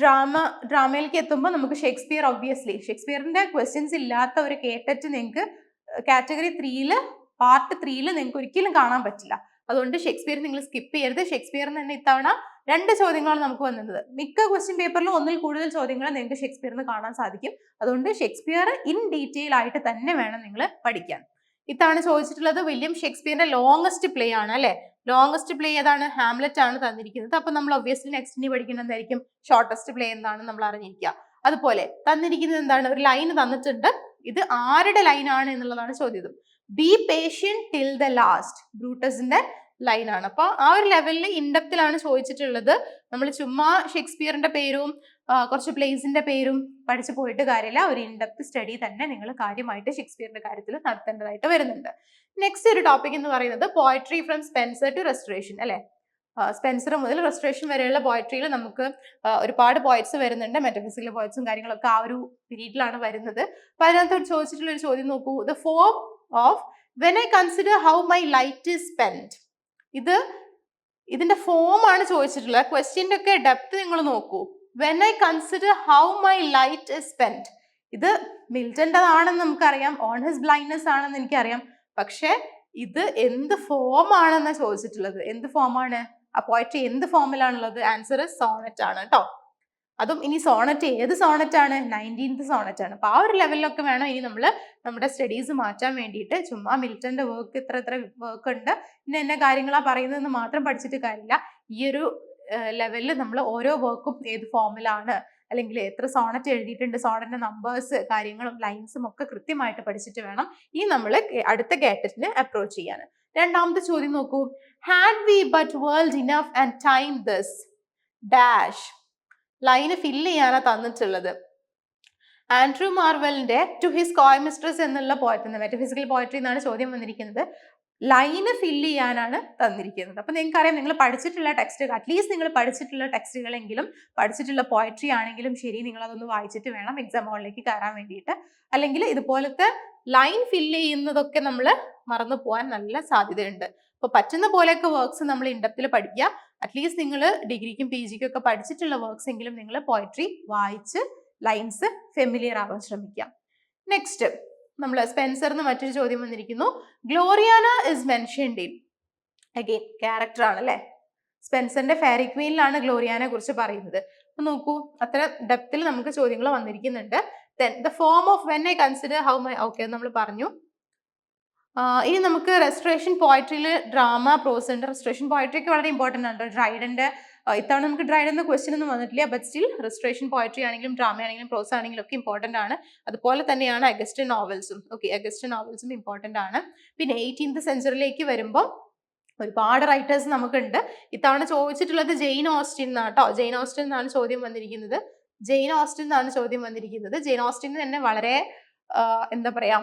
ഡ്രാമ ഡ്രാമയിലേക്ക് എത്തുമ്പോൾ നമുക്ക് ഷേക്സ്പിയർ ഒബ്വിയസ്ലി ഷേക്സ്പിയറിന്റെ ക്വസ്റ്റ്യൻസ് ഇല്ലാത്ത ഒരു കേട്ടറ്റ് നിങ്ങൾക്ക് കാറ്റഗറി ത്രീയിൽ പാർട്ട് ത്രീയിൽ നിങ്ങൾക്ക് ഒരിക്കലും കാണാൻ പറ്റില്ല. അതുകൊണ്ട് ഷേക്സ്പിയർ നിങ്ങൾ സ്കിപ്പ് ചെയ്യരുത്. ഷേക്സ്പിയറിന് തന്നെ ഇത്തവണ രണ്ട് ചോദ്യങ്ങളാണ് നമുക്ക് വന്നിരുന്നത്. മിക്ക ക്വസ്റ്റ്യൻ പേപ്പറിലും ഒന്നിൽ കൂടുതൽ ചോദ്യങ്ങൾ നിങ്ങൾക്ക് ഷേക്സ്പിയറിന് കാണാൻ സാധിക്കും. അതുകൊണ്ട് ഷേക്സ്പിയർ ഇൻ ഡീറ്റെയിൽ ആയിട്ട് തന്നെ വേണം നിങ്ങൾ പഠിക്കാൻ. ഇത്തവണ ചോദിച്ചിട്ടുള്ളത് വില്യം ഷേക്സ്പിയറിന്റെ ലോങ്സ്റ്റ് പ്ലേ ആണ് അല്ലെ? ലോങ്സ്റ്റ് പ്ലേ ഏതാണ്? ഹാംലെറ്റ് ആണ് തന്നിരിക്കുന്നത്. അപ്പൊ നമ്മൾ ഒബ്വിയസ്ലി നെക്സ്റ്റ് ഇനി പഠിക്കുന്നത് എന്തായിരിക്കും? ഷോർട്ടസ്റ്റ് പ്ലേ എന്താണ് നമ്മൾ അറിഞ്ഞിരിക്കുക. അതുപോലെ തന്നിരിക്കുന്നത് എന്താണ്? ഒരു ലൈൻ തന്നിട്ടുണ്ട്. ഇത് ആരുടെ ലൈനാണ് എന്നുള്ളതാണ് ചോദ്യം. Be patient till the last ബ്രൂട്ടസിന്റെ ലൈനാണ് അപ്പൊ ആ ഒരു ലെവലിൽ ഇൻഡപ്തിലാണ് ചോദിച്ചിട്ടുള്ളത്. നമ്മൾ ചുമ്മാ ഷേക്സ്പിയറിന്റെ പേരും കുറച്ച് പ്ലേസിന്റെ പേരും പഠിച്ചു പോയിട്ട് കാര്യമില്ല. ഒരു ഇൻഡപ്ത് സ്റ്റഡി തന്നെ നിങ്ങൾ കാര്യമായിട്ട് ഷേക്സ്പിയറിന്റെ കാര്യത്തിൽ നടത്തേണ്ടതായിട്ട് വരുന്നുണ്ട്. നെക്സ്റ്റ് ഒരു ടോപ്പിക് എന്ന് പറയുന്നത് poetry from Spenser to Restoration അല്ലെ? സ്പെൻസർ മുതൽ റെസ്റ്റോറേഷൻ വരെയുള്ള പോയട്രിയിൽ നമുക്ക് ഒരുപാട് പോയിറ്റ്സ് വരുന്നുണ്ട്. മെറ്റഫിസിക്കൽ പോയിറ്റ്സും കാര്യങ്ങളൊക്കെ ആ ഒരു പീരീഡിലാണ് വരുന്നത്. അപ്പൊ അതിനകത്ത് ചോദിച്ചിട്ടുള്ള ഒരു ചോദ്യം നോക്കൂ. The form of when I consider how my light is spent ഇത് ഇതിന്റെ ഫോം ആണ് ചോദിച്ചിട്ടുള്ളത്. ക്വസ്റ്റ്യന്റെ ഒക്കെ ഡെപ്ത് നിങ്ങൾ നോക്കൂ. When I consider how my light is spent ഇത് മിൽറ്റന്റെതാണെന്ന് നമുക്കറിയാം. ഓൺ ഹിസ് ബ്ലൈൻഡ്നെസ് ആണെന്ന് എനിക്കറിയാം. പക്ഷേ ഇത് എന്ത് ഫോം ആണെന്ന് ചോദിച്ചിട്ടുള്ളത്? എന്ത് ഫോമാണ് ആ പോയട്രി എന്ത് ഫോമിലാണുള്ളത് ആൻസർ സോണറ്റ് ആണ് കേട്ടോ. അതും ഇനി സോണറ്റ് ഏത് സോണറ്റ് ആണ്? നയന്റീൻത് സോണറ്റ് ആണ്. അപ്പൊ ആ ഒരു ലെവലിലൊക്കെ വേണം ഇനി നമ്മൾ നമ്മുടെ സ്റ്റഡീസ് മാറ്റാൻ വേണ്ടിയിട്ട്. ചുമ്മാ മിൽട്ടന്റെ വർക്ക് ഇത്ര ഇത്ര വർക്ക് ഉണ്ട്. ഇന്ന എന്ന കാര്യങ്ങളാ പറയുന്നതെന്ന് മാത്രം പഠിച്ചിട്ട് കാര്യമില്ല. ഈ ഒരു ലെവലിൽ നമ്മൾ ഓരോ വർക്കും ഏത് ഫോമിലാണ് അല്ലെങ്കിൽ എത്ര സോണറ്റ് എഴുതിയിട്ടുണ്ട്? സോണറ്റിന്റെ നമ്പേഴ്സ് കാര്യങ്ങളും ലൈൻസും ഒക്കെ കൃത്യമായിട്ട് പഠിച്ചിട്ട് വേണം ഈ നമ്മൾ അടുത്ത കാറ്ററ്റിനെ അപ്രോച്ച് ചെയ്യാൻ. രണ്ടാമത്തെ ചോദ്യം നോക്കൂ. Had we but world enough and time this dash line fill ചെയ്യാനാണ് തന്നിട്ടുള്ളത്. ആൻഡ്രൂ മാർവലിന്റെ ടു ഹിസ് കോയ് മിസ്ട്രസ് എന്നുള്ള പോയറ്റ് മെറ്റഫിസിക്കൽ പോയട്രി എന്നാണ് ചോദ്യം വന്നിരിക്കുന്നത്. ലൈന് ഫില്ല് ചെയ്യാനാണ് തന്നിരിക്കുന്നത്. അപ്പൊ നിങ്ങൾക്കറിയാം നിങ്ങൾ പഠിച്ചിട്ടുള്ള ടെക്സ്റ്റ് അറ്റ്ലീസ്റ്റ് നിങ്ങൾ പഠിച്ചിട്ടുള്ള ടെക്സ്റ്റുകളെങ്കിലും പഠിച്ചിട്ടുള്ള പോയട്രി ആണെങ്കിലും ശരി നിങ്ങൾ അതൊന്ന് വായിച്ചിട്ട് വേണം എക്സാം ഹോളിലേക്ക് കയറാൻ വേണ്ടിയിട്ട്. അല്ലെങ്കിൽ ഇതുപോലത്തെ ലൈൻ ഫില്ല് ചെയ്യുന്നതൊക്കെ നമ്മൾ മറന്നു പോകാൻ നല്ല സാധ്യതയുണ്ട്. അപ്പൊ പറ്റുന്ന പോലെയൊക്കെ വർക്ക്സ് നമ്മൾ ഇൻഡപ്തിൽ പഠിക്കുക. അറ്റ്ലീസ്റ്റ് നിങ്ങൾ ഡിഗ്രിക്കും പി ജിക്കും ഒക്കെ പഠിച്ചിട്ടുള്ള വർക്ക്സ് എങ്കിലും നിങ്ങൾ പോയട്രി വായിച്ച് ലൈൻസ് ഫെമിലിയർ ആവാൻ ശ്രമിക്കുക. നെക്സ്റ്റ് നമ്മൾ സ്പെൻസറിന് മറ്റൊരു ചോദ്യം വന്നിരിക്കുന്നു. Gloriana is mentioned in again character ആണ് അല്ലേ സ്പെൻസറിന്റെ ഫെയറി ക്വീനിലാണ് ഗ്ലോറിയാനെ കുറിച്ച് പറയുന്നത്. അപ്പൊ നോക്കൂ അത്ര ഡെപ്തിൽ നമുക്ക് ചോദ്യങ്ങൾ വന്നിരിക്കുന്നുണ്ട്. Then the form of when I consider how my okay നമ്മൾ പറഞ്ഞു. ഇനി നമുക്ക് റെസ്ട്രേഷൻ പോയട്രിയിൽ ഡ്രാമ പ്രോസ് ഉണ്ട് റെസ്ട്രേഷൻ പോയട്രി ഒക്കെ വളരെ ഇമ്പോർട്ടന്റ് ആണ് ഡ്രൈഡന്റെ ഇത്തവണ നമുക്ക് ഡ്രൈഡ് എന്ന ക്വസ്റ്റ്യൻ ഒന്നും വന്നിട്ടില്ല ബട്ട് സ്റ്റിൽ റെസ്ട്രേഷൻ പോയട്രി ആണെങ്കിലും ഡ്രാമ ആണെങ്കിലും പ്രോസ് ആണെങ്കിലും ഒക്കെ ഇമ്പോർട്ടന്റ് ആണ്. അതുപോലെ തന്നെയാണ് അഗസ്റ്റ് നോവൽസും ഓക്കെ അഗസ്റ്റ് നോവൽസും ഇമ്പോർട്ടന്റ് ആണ്. പിന്നെ എയ്റ്റീൻത് സെഞ്ചുറിയിലേക്ക് വരുമ്പോൾ ഒരുപാട് റൈറ്റേഴ്സ് നമുക്കുണ്ട്. ഇത്തവണ ചോദിച്ചിട്ടുള്ളത് ജെയിൻ ഓസ്റ്റിൻ എന്നാണ് കേട്ടോ ജെയിൻ ഓസ്റ്റിൻ എന്നാണ് ചോദ്യം വന്നിരിക്കുന്നത്. ജെയിൻ ഓസ്റ്റിൻ എന്നാണ് ചോദ്യം വന്നിരിക്കുന്നത്. ജെയിൻ ഓസ്റ്റിൻ തന്നെ വളരെ എന്താ പറയാ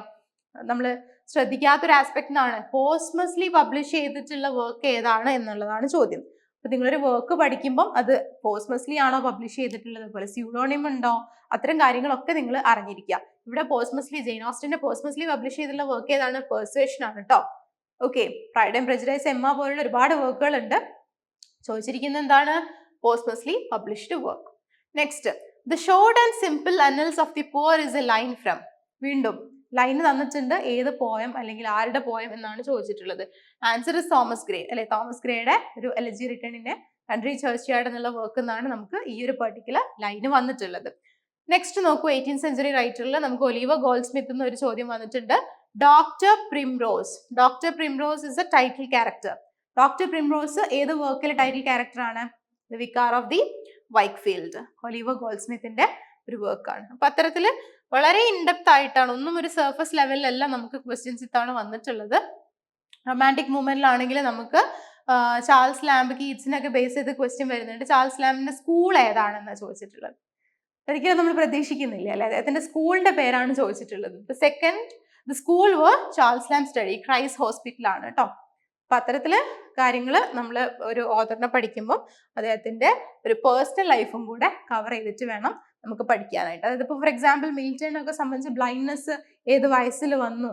നമ്മൾ ശ്രദ്ധിക്കാത്തൊരു ആസ്പെക്ട് എന്നാണ് പോസ്റ്റ്മസ്ലി പബ്ലിഷ് ചെയ്തിട്ടുള്ള വർക്ക് ഏതാണ് എന്നുള്ളതാണ് ചോദ്യം. അപ്പൊ നിങ്ങളൊരു വർക്ക് പഠിക്കുമ്പോൾ അത് പോസ്റ്റ്മസ്ലി ആണോ പബ്ലിഷ് ചെയ്തിട്ടുള്ളത്? അതുപോലെ സ്യൂഡോണിം ഉണ്ടോ? അത്തരം കാര്യങ്ങളൊക്കെ നിങ്ങൾ അറിഞ്ഞിരിക്കുക. ഇവിടെ പോസ്റ്റ്മസ്ലി ജെയിൻ ഓസ്റ്റിന്റെ പോസ്റ്റ്മസ്ലി പബ്ലിഷ് ചെയ്തിട്ടുള്ള വർക്ക് ഏതാണ്? പെർസുവേഷൻ ആണ് കേട്ടോ okay pride and prejudice Emma പോലുള്ള ഒരുപാട് വർക്കുകൾ ഉണ്ട് ചോദിച്ചിരിക്കുന്നത് എന്താണ്? Posthumously published work next the short and simple annals of the poor is a line from വീണ്ടും ലൈൻ തന്നിട്ടുണ്ട്. ഏത് പോയം അല്ലെങ്കിൽ ആരുടെ പോയം എന്നാണ് ചോദിച്ചിട്ടുള്ളത്. ആൻസർ ഇസ് തോമസ് ഗ്രേ അല്ലെ? തോമസ് ഗ്രേയുടെ ഒരു എലജി റിട്ടേണിന്റെ കൺട്രി ചേർച്ച് യാർഡ് എന്നുള്ള വർക്ക് എന്നാണ് നമുക്ക് ഈ ഒരു പെർട്ടിക്കുലർ ലൈന് വന്നിട്ടുള്ളത്. നെക്സ്റ്റ് നോക്കൂ എയ്റ്റീൻ സെഞ്ചുറി റൈറ്ററിൽ നമുക്ക് ഒലീവ ഗോൾഡ് സ്മിത്ത് എന്ന ഒരു ചോദ്യം വന്നിട്ടുണ്ട്. Doctor Primrose doctor Primrose is a title character doctor Primrose ഏത് വർക്കിലെ ടൈറ്റിൽ ക്യാരക്ടർ ആണ്? Vicar of the Wakefield Oliver Goldsmith ഒരു വർക്കാണ് അപ്പൊ അത്തരത്തിൽ വളരെ ഇൻഡെപ്ത് ആയിട്ടാണ്. ഒന്നും ഒരു സർഫസ് ലെവലിലല്ല നമുക്ക് ക്വസ്റ്റ്യൻസ് ഇത്തവണ വന്നിട്ടുള്ളത്. റൊമാന്റിക് മൂവ്മെന്റിലാണെങ്കിൽ നമുക്ക് ചാൾസ് ലാംബ് കീറ്റ്സിനൊക്കെ ബേസ് ചെയ്ത് ക്വസ്റ്റ്യൻ വരുന്നുണ്ട്. ചാൾസ് ലാംബിന്റെ സ്കൂൾ ഏതാണെന്നാണ് ചോദിച്ചിട്ടുള്ളത്? ഒരിക്കലും നമ്മൾ പ്രതീക്ഷിക്കുന്നില്ല അല്ലെ? അദ്ദേഹത്തിന്റെ സ്കൂളിന്റെ പേരാണ് ചോദിച്ചിട്ടുള്ളത്. Second the school where Charles Lamb study ക്രൈസ് ഹോസ്പിറ്റലാണ് കേട്ടോ അപ്പൊ അത്തരത്തിൽ കാര്യങ്ങൾ നമ്മൾ ഒരു ഓതറിനെ പഠിക്കുമ്പോൾ അദ്ദേഹത്തിന്റെ ഒരു പേഴ്സണൽ ലൈഫും കൂടെ കവർ ചെയ്തിട്ട് വേണം നമുക്ക് പഠിക്കാനായിട്ട്. അതായത് ഇപ്പോൾ ഫോർ എക്സാമ്പിൾ മിൽട്ടൺ സംബന്ധിച്ച് ബ്ലൈൻഡ്നെസ് ഏത് വയസ്സിൽ വന്നു?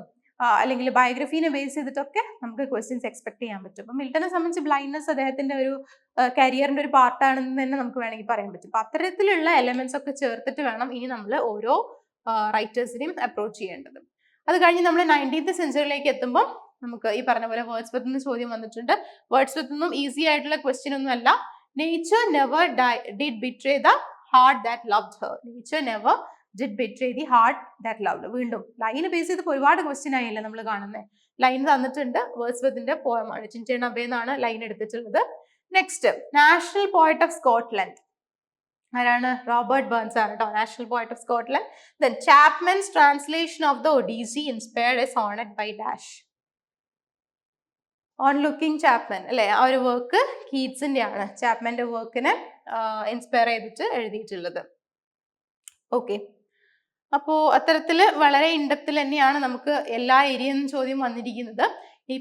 അല്ലെങ്കിൽ ബയോഗ്രഫീനെ ബേസ് ചെയ്തിട്ടൊക്കെ നമുക്ക് ക്വസ്റ്റ്യൻസ് എക്സ്പെക്ട് ചെയ്യാൻ പറ്റും. അപ്പം മിൽട്ടനെ സംബന്ധിച്ച് ബ്ലൈൻഡ്നെസ് അദ്ദേഹത്തിന്റെ ഒരു കരിയറിന്റെ ഒരു പാർട്ടാണെന്ന് തന്നെ നമുക്ക് വേണമെങ്കിൽ പറയാൻ പറ്റും. അപ്പം അത്തരത്തിലുള്ള എലമെന്റ്സ് ഒക്കെ ചേർത്തിട്ട് വേണം ഇനി നമ്മൾ ഓരോ റൈറ്റേഴ്സിനെയും അപ്രോച്ച് ചെയ്യേണ്ടത്. അത് കഴിഞ്ഞ് നമ്മൾ നയന്റീൻത്ത് സെഞ്ചുറിയിലേക്ക് എത്തുമ്പോൾ നമുക്ക് ഈ പറഞ്ഞ പോലെ വേർഡ്സ് നിന്ന് ചോദ്യം വന്നിട്ടുണ്ട്. വേർഡ്സ് നിന്നും ഈസി ആയിട്ടുള്ള ക്വസ്റ്റ്യൻ ഒന്നും അല്ല nature never did betray the heart that loved her nature never did betray the heart that loved വീണ്ടും ലൈന് ബേസ് ചെയ്ത് ഒരുപാട് ക്വസ്റ്റ്യൻ ആയില്ലേ നമ്മൾ കാണുന്നത് ലൈൻ തന്നിട്ടുണ്ട് വേഴ്സ് വിത്തിന്റെ പോയമാണ് അബേ എന്നാണ് ലൈൻ എടുത്തിട്ടുള്ളത്. Next national poet of Scotland ആരാണ്? റോബർട്ട് ബേൺസ് ആണ് കേട്ടോ national poet of Scotland then Chapman's translation of the Odyssey inspired a sonnet by dash on looking Chapman അല്ലെ? ആ ഒരു വർക്ക് കീറ്റ്സിന്റെ ആണ്. ചാപ്മന്റെ വർക്കിനെ ഇൻസ്പയർ ചെയ്തിട്ട് എഴുതിയിട്ടുള്ളത്. ഓക്കെ അപ്പോൾ അത്തരത്തിൽ വളരെ ഇൻഡെപ്തിൽ തന്നെയാണ് നമുക്ക് എല്ലാ ഏരിയ ചോദ്യം വന്നിരിക്കുന്നത്.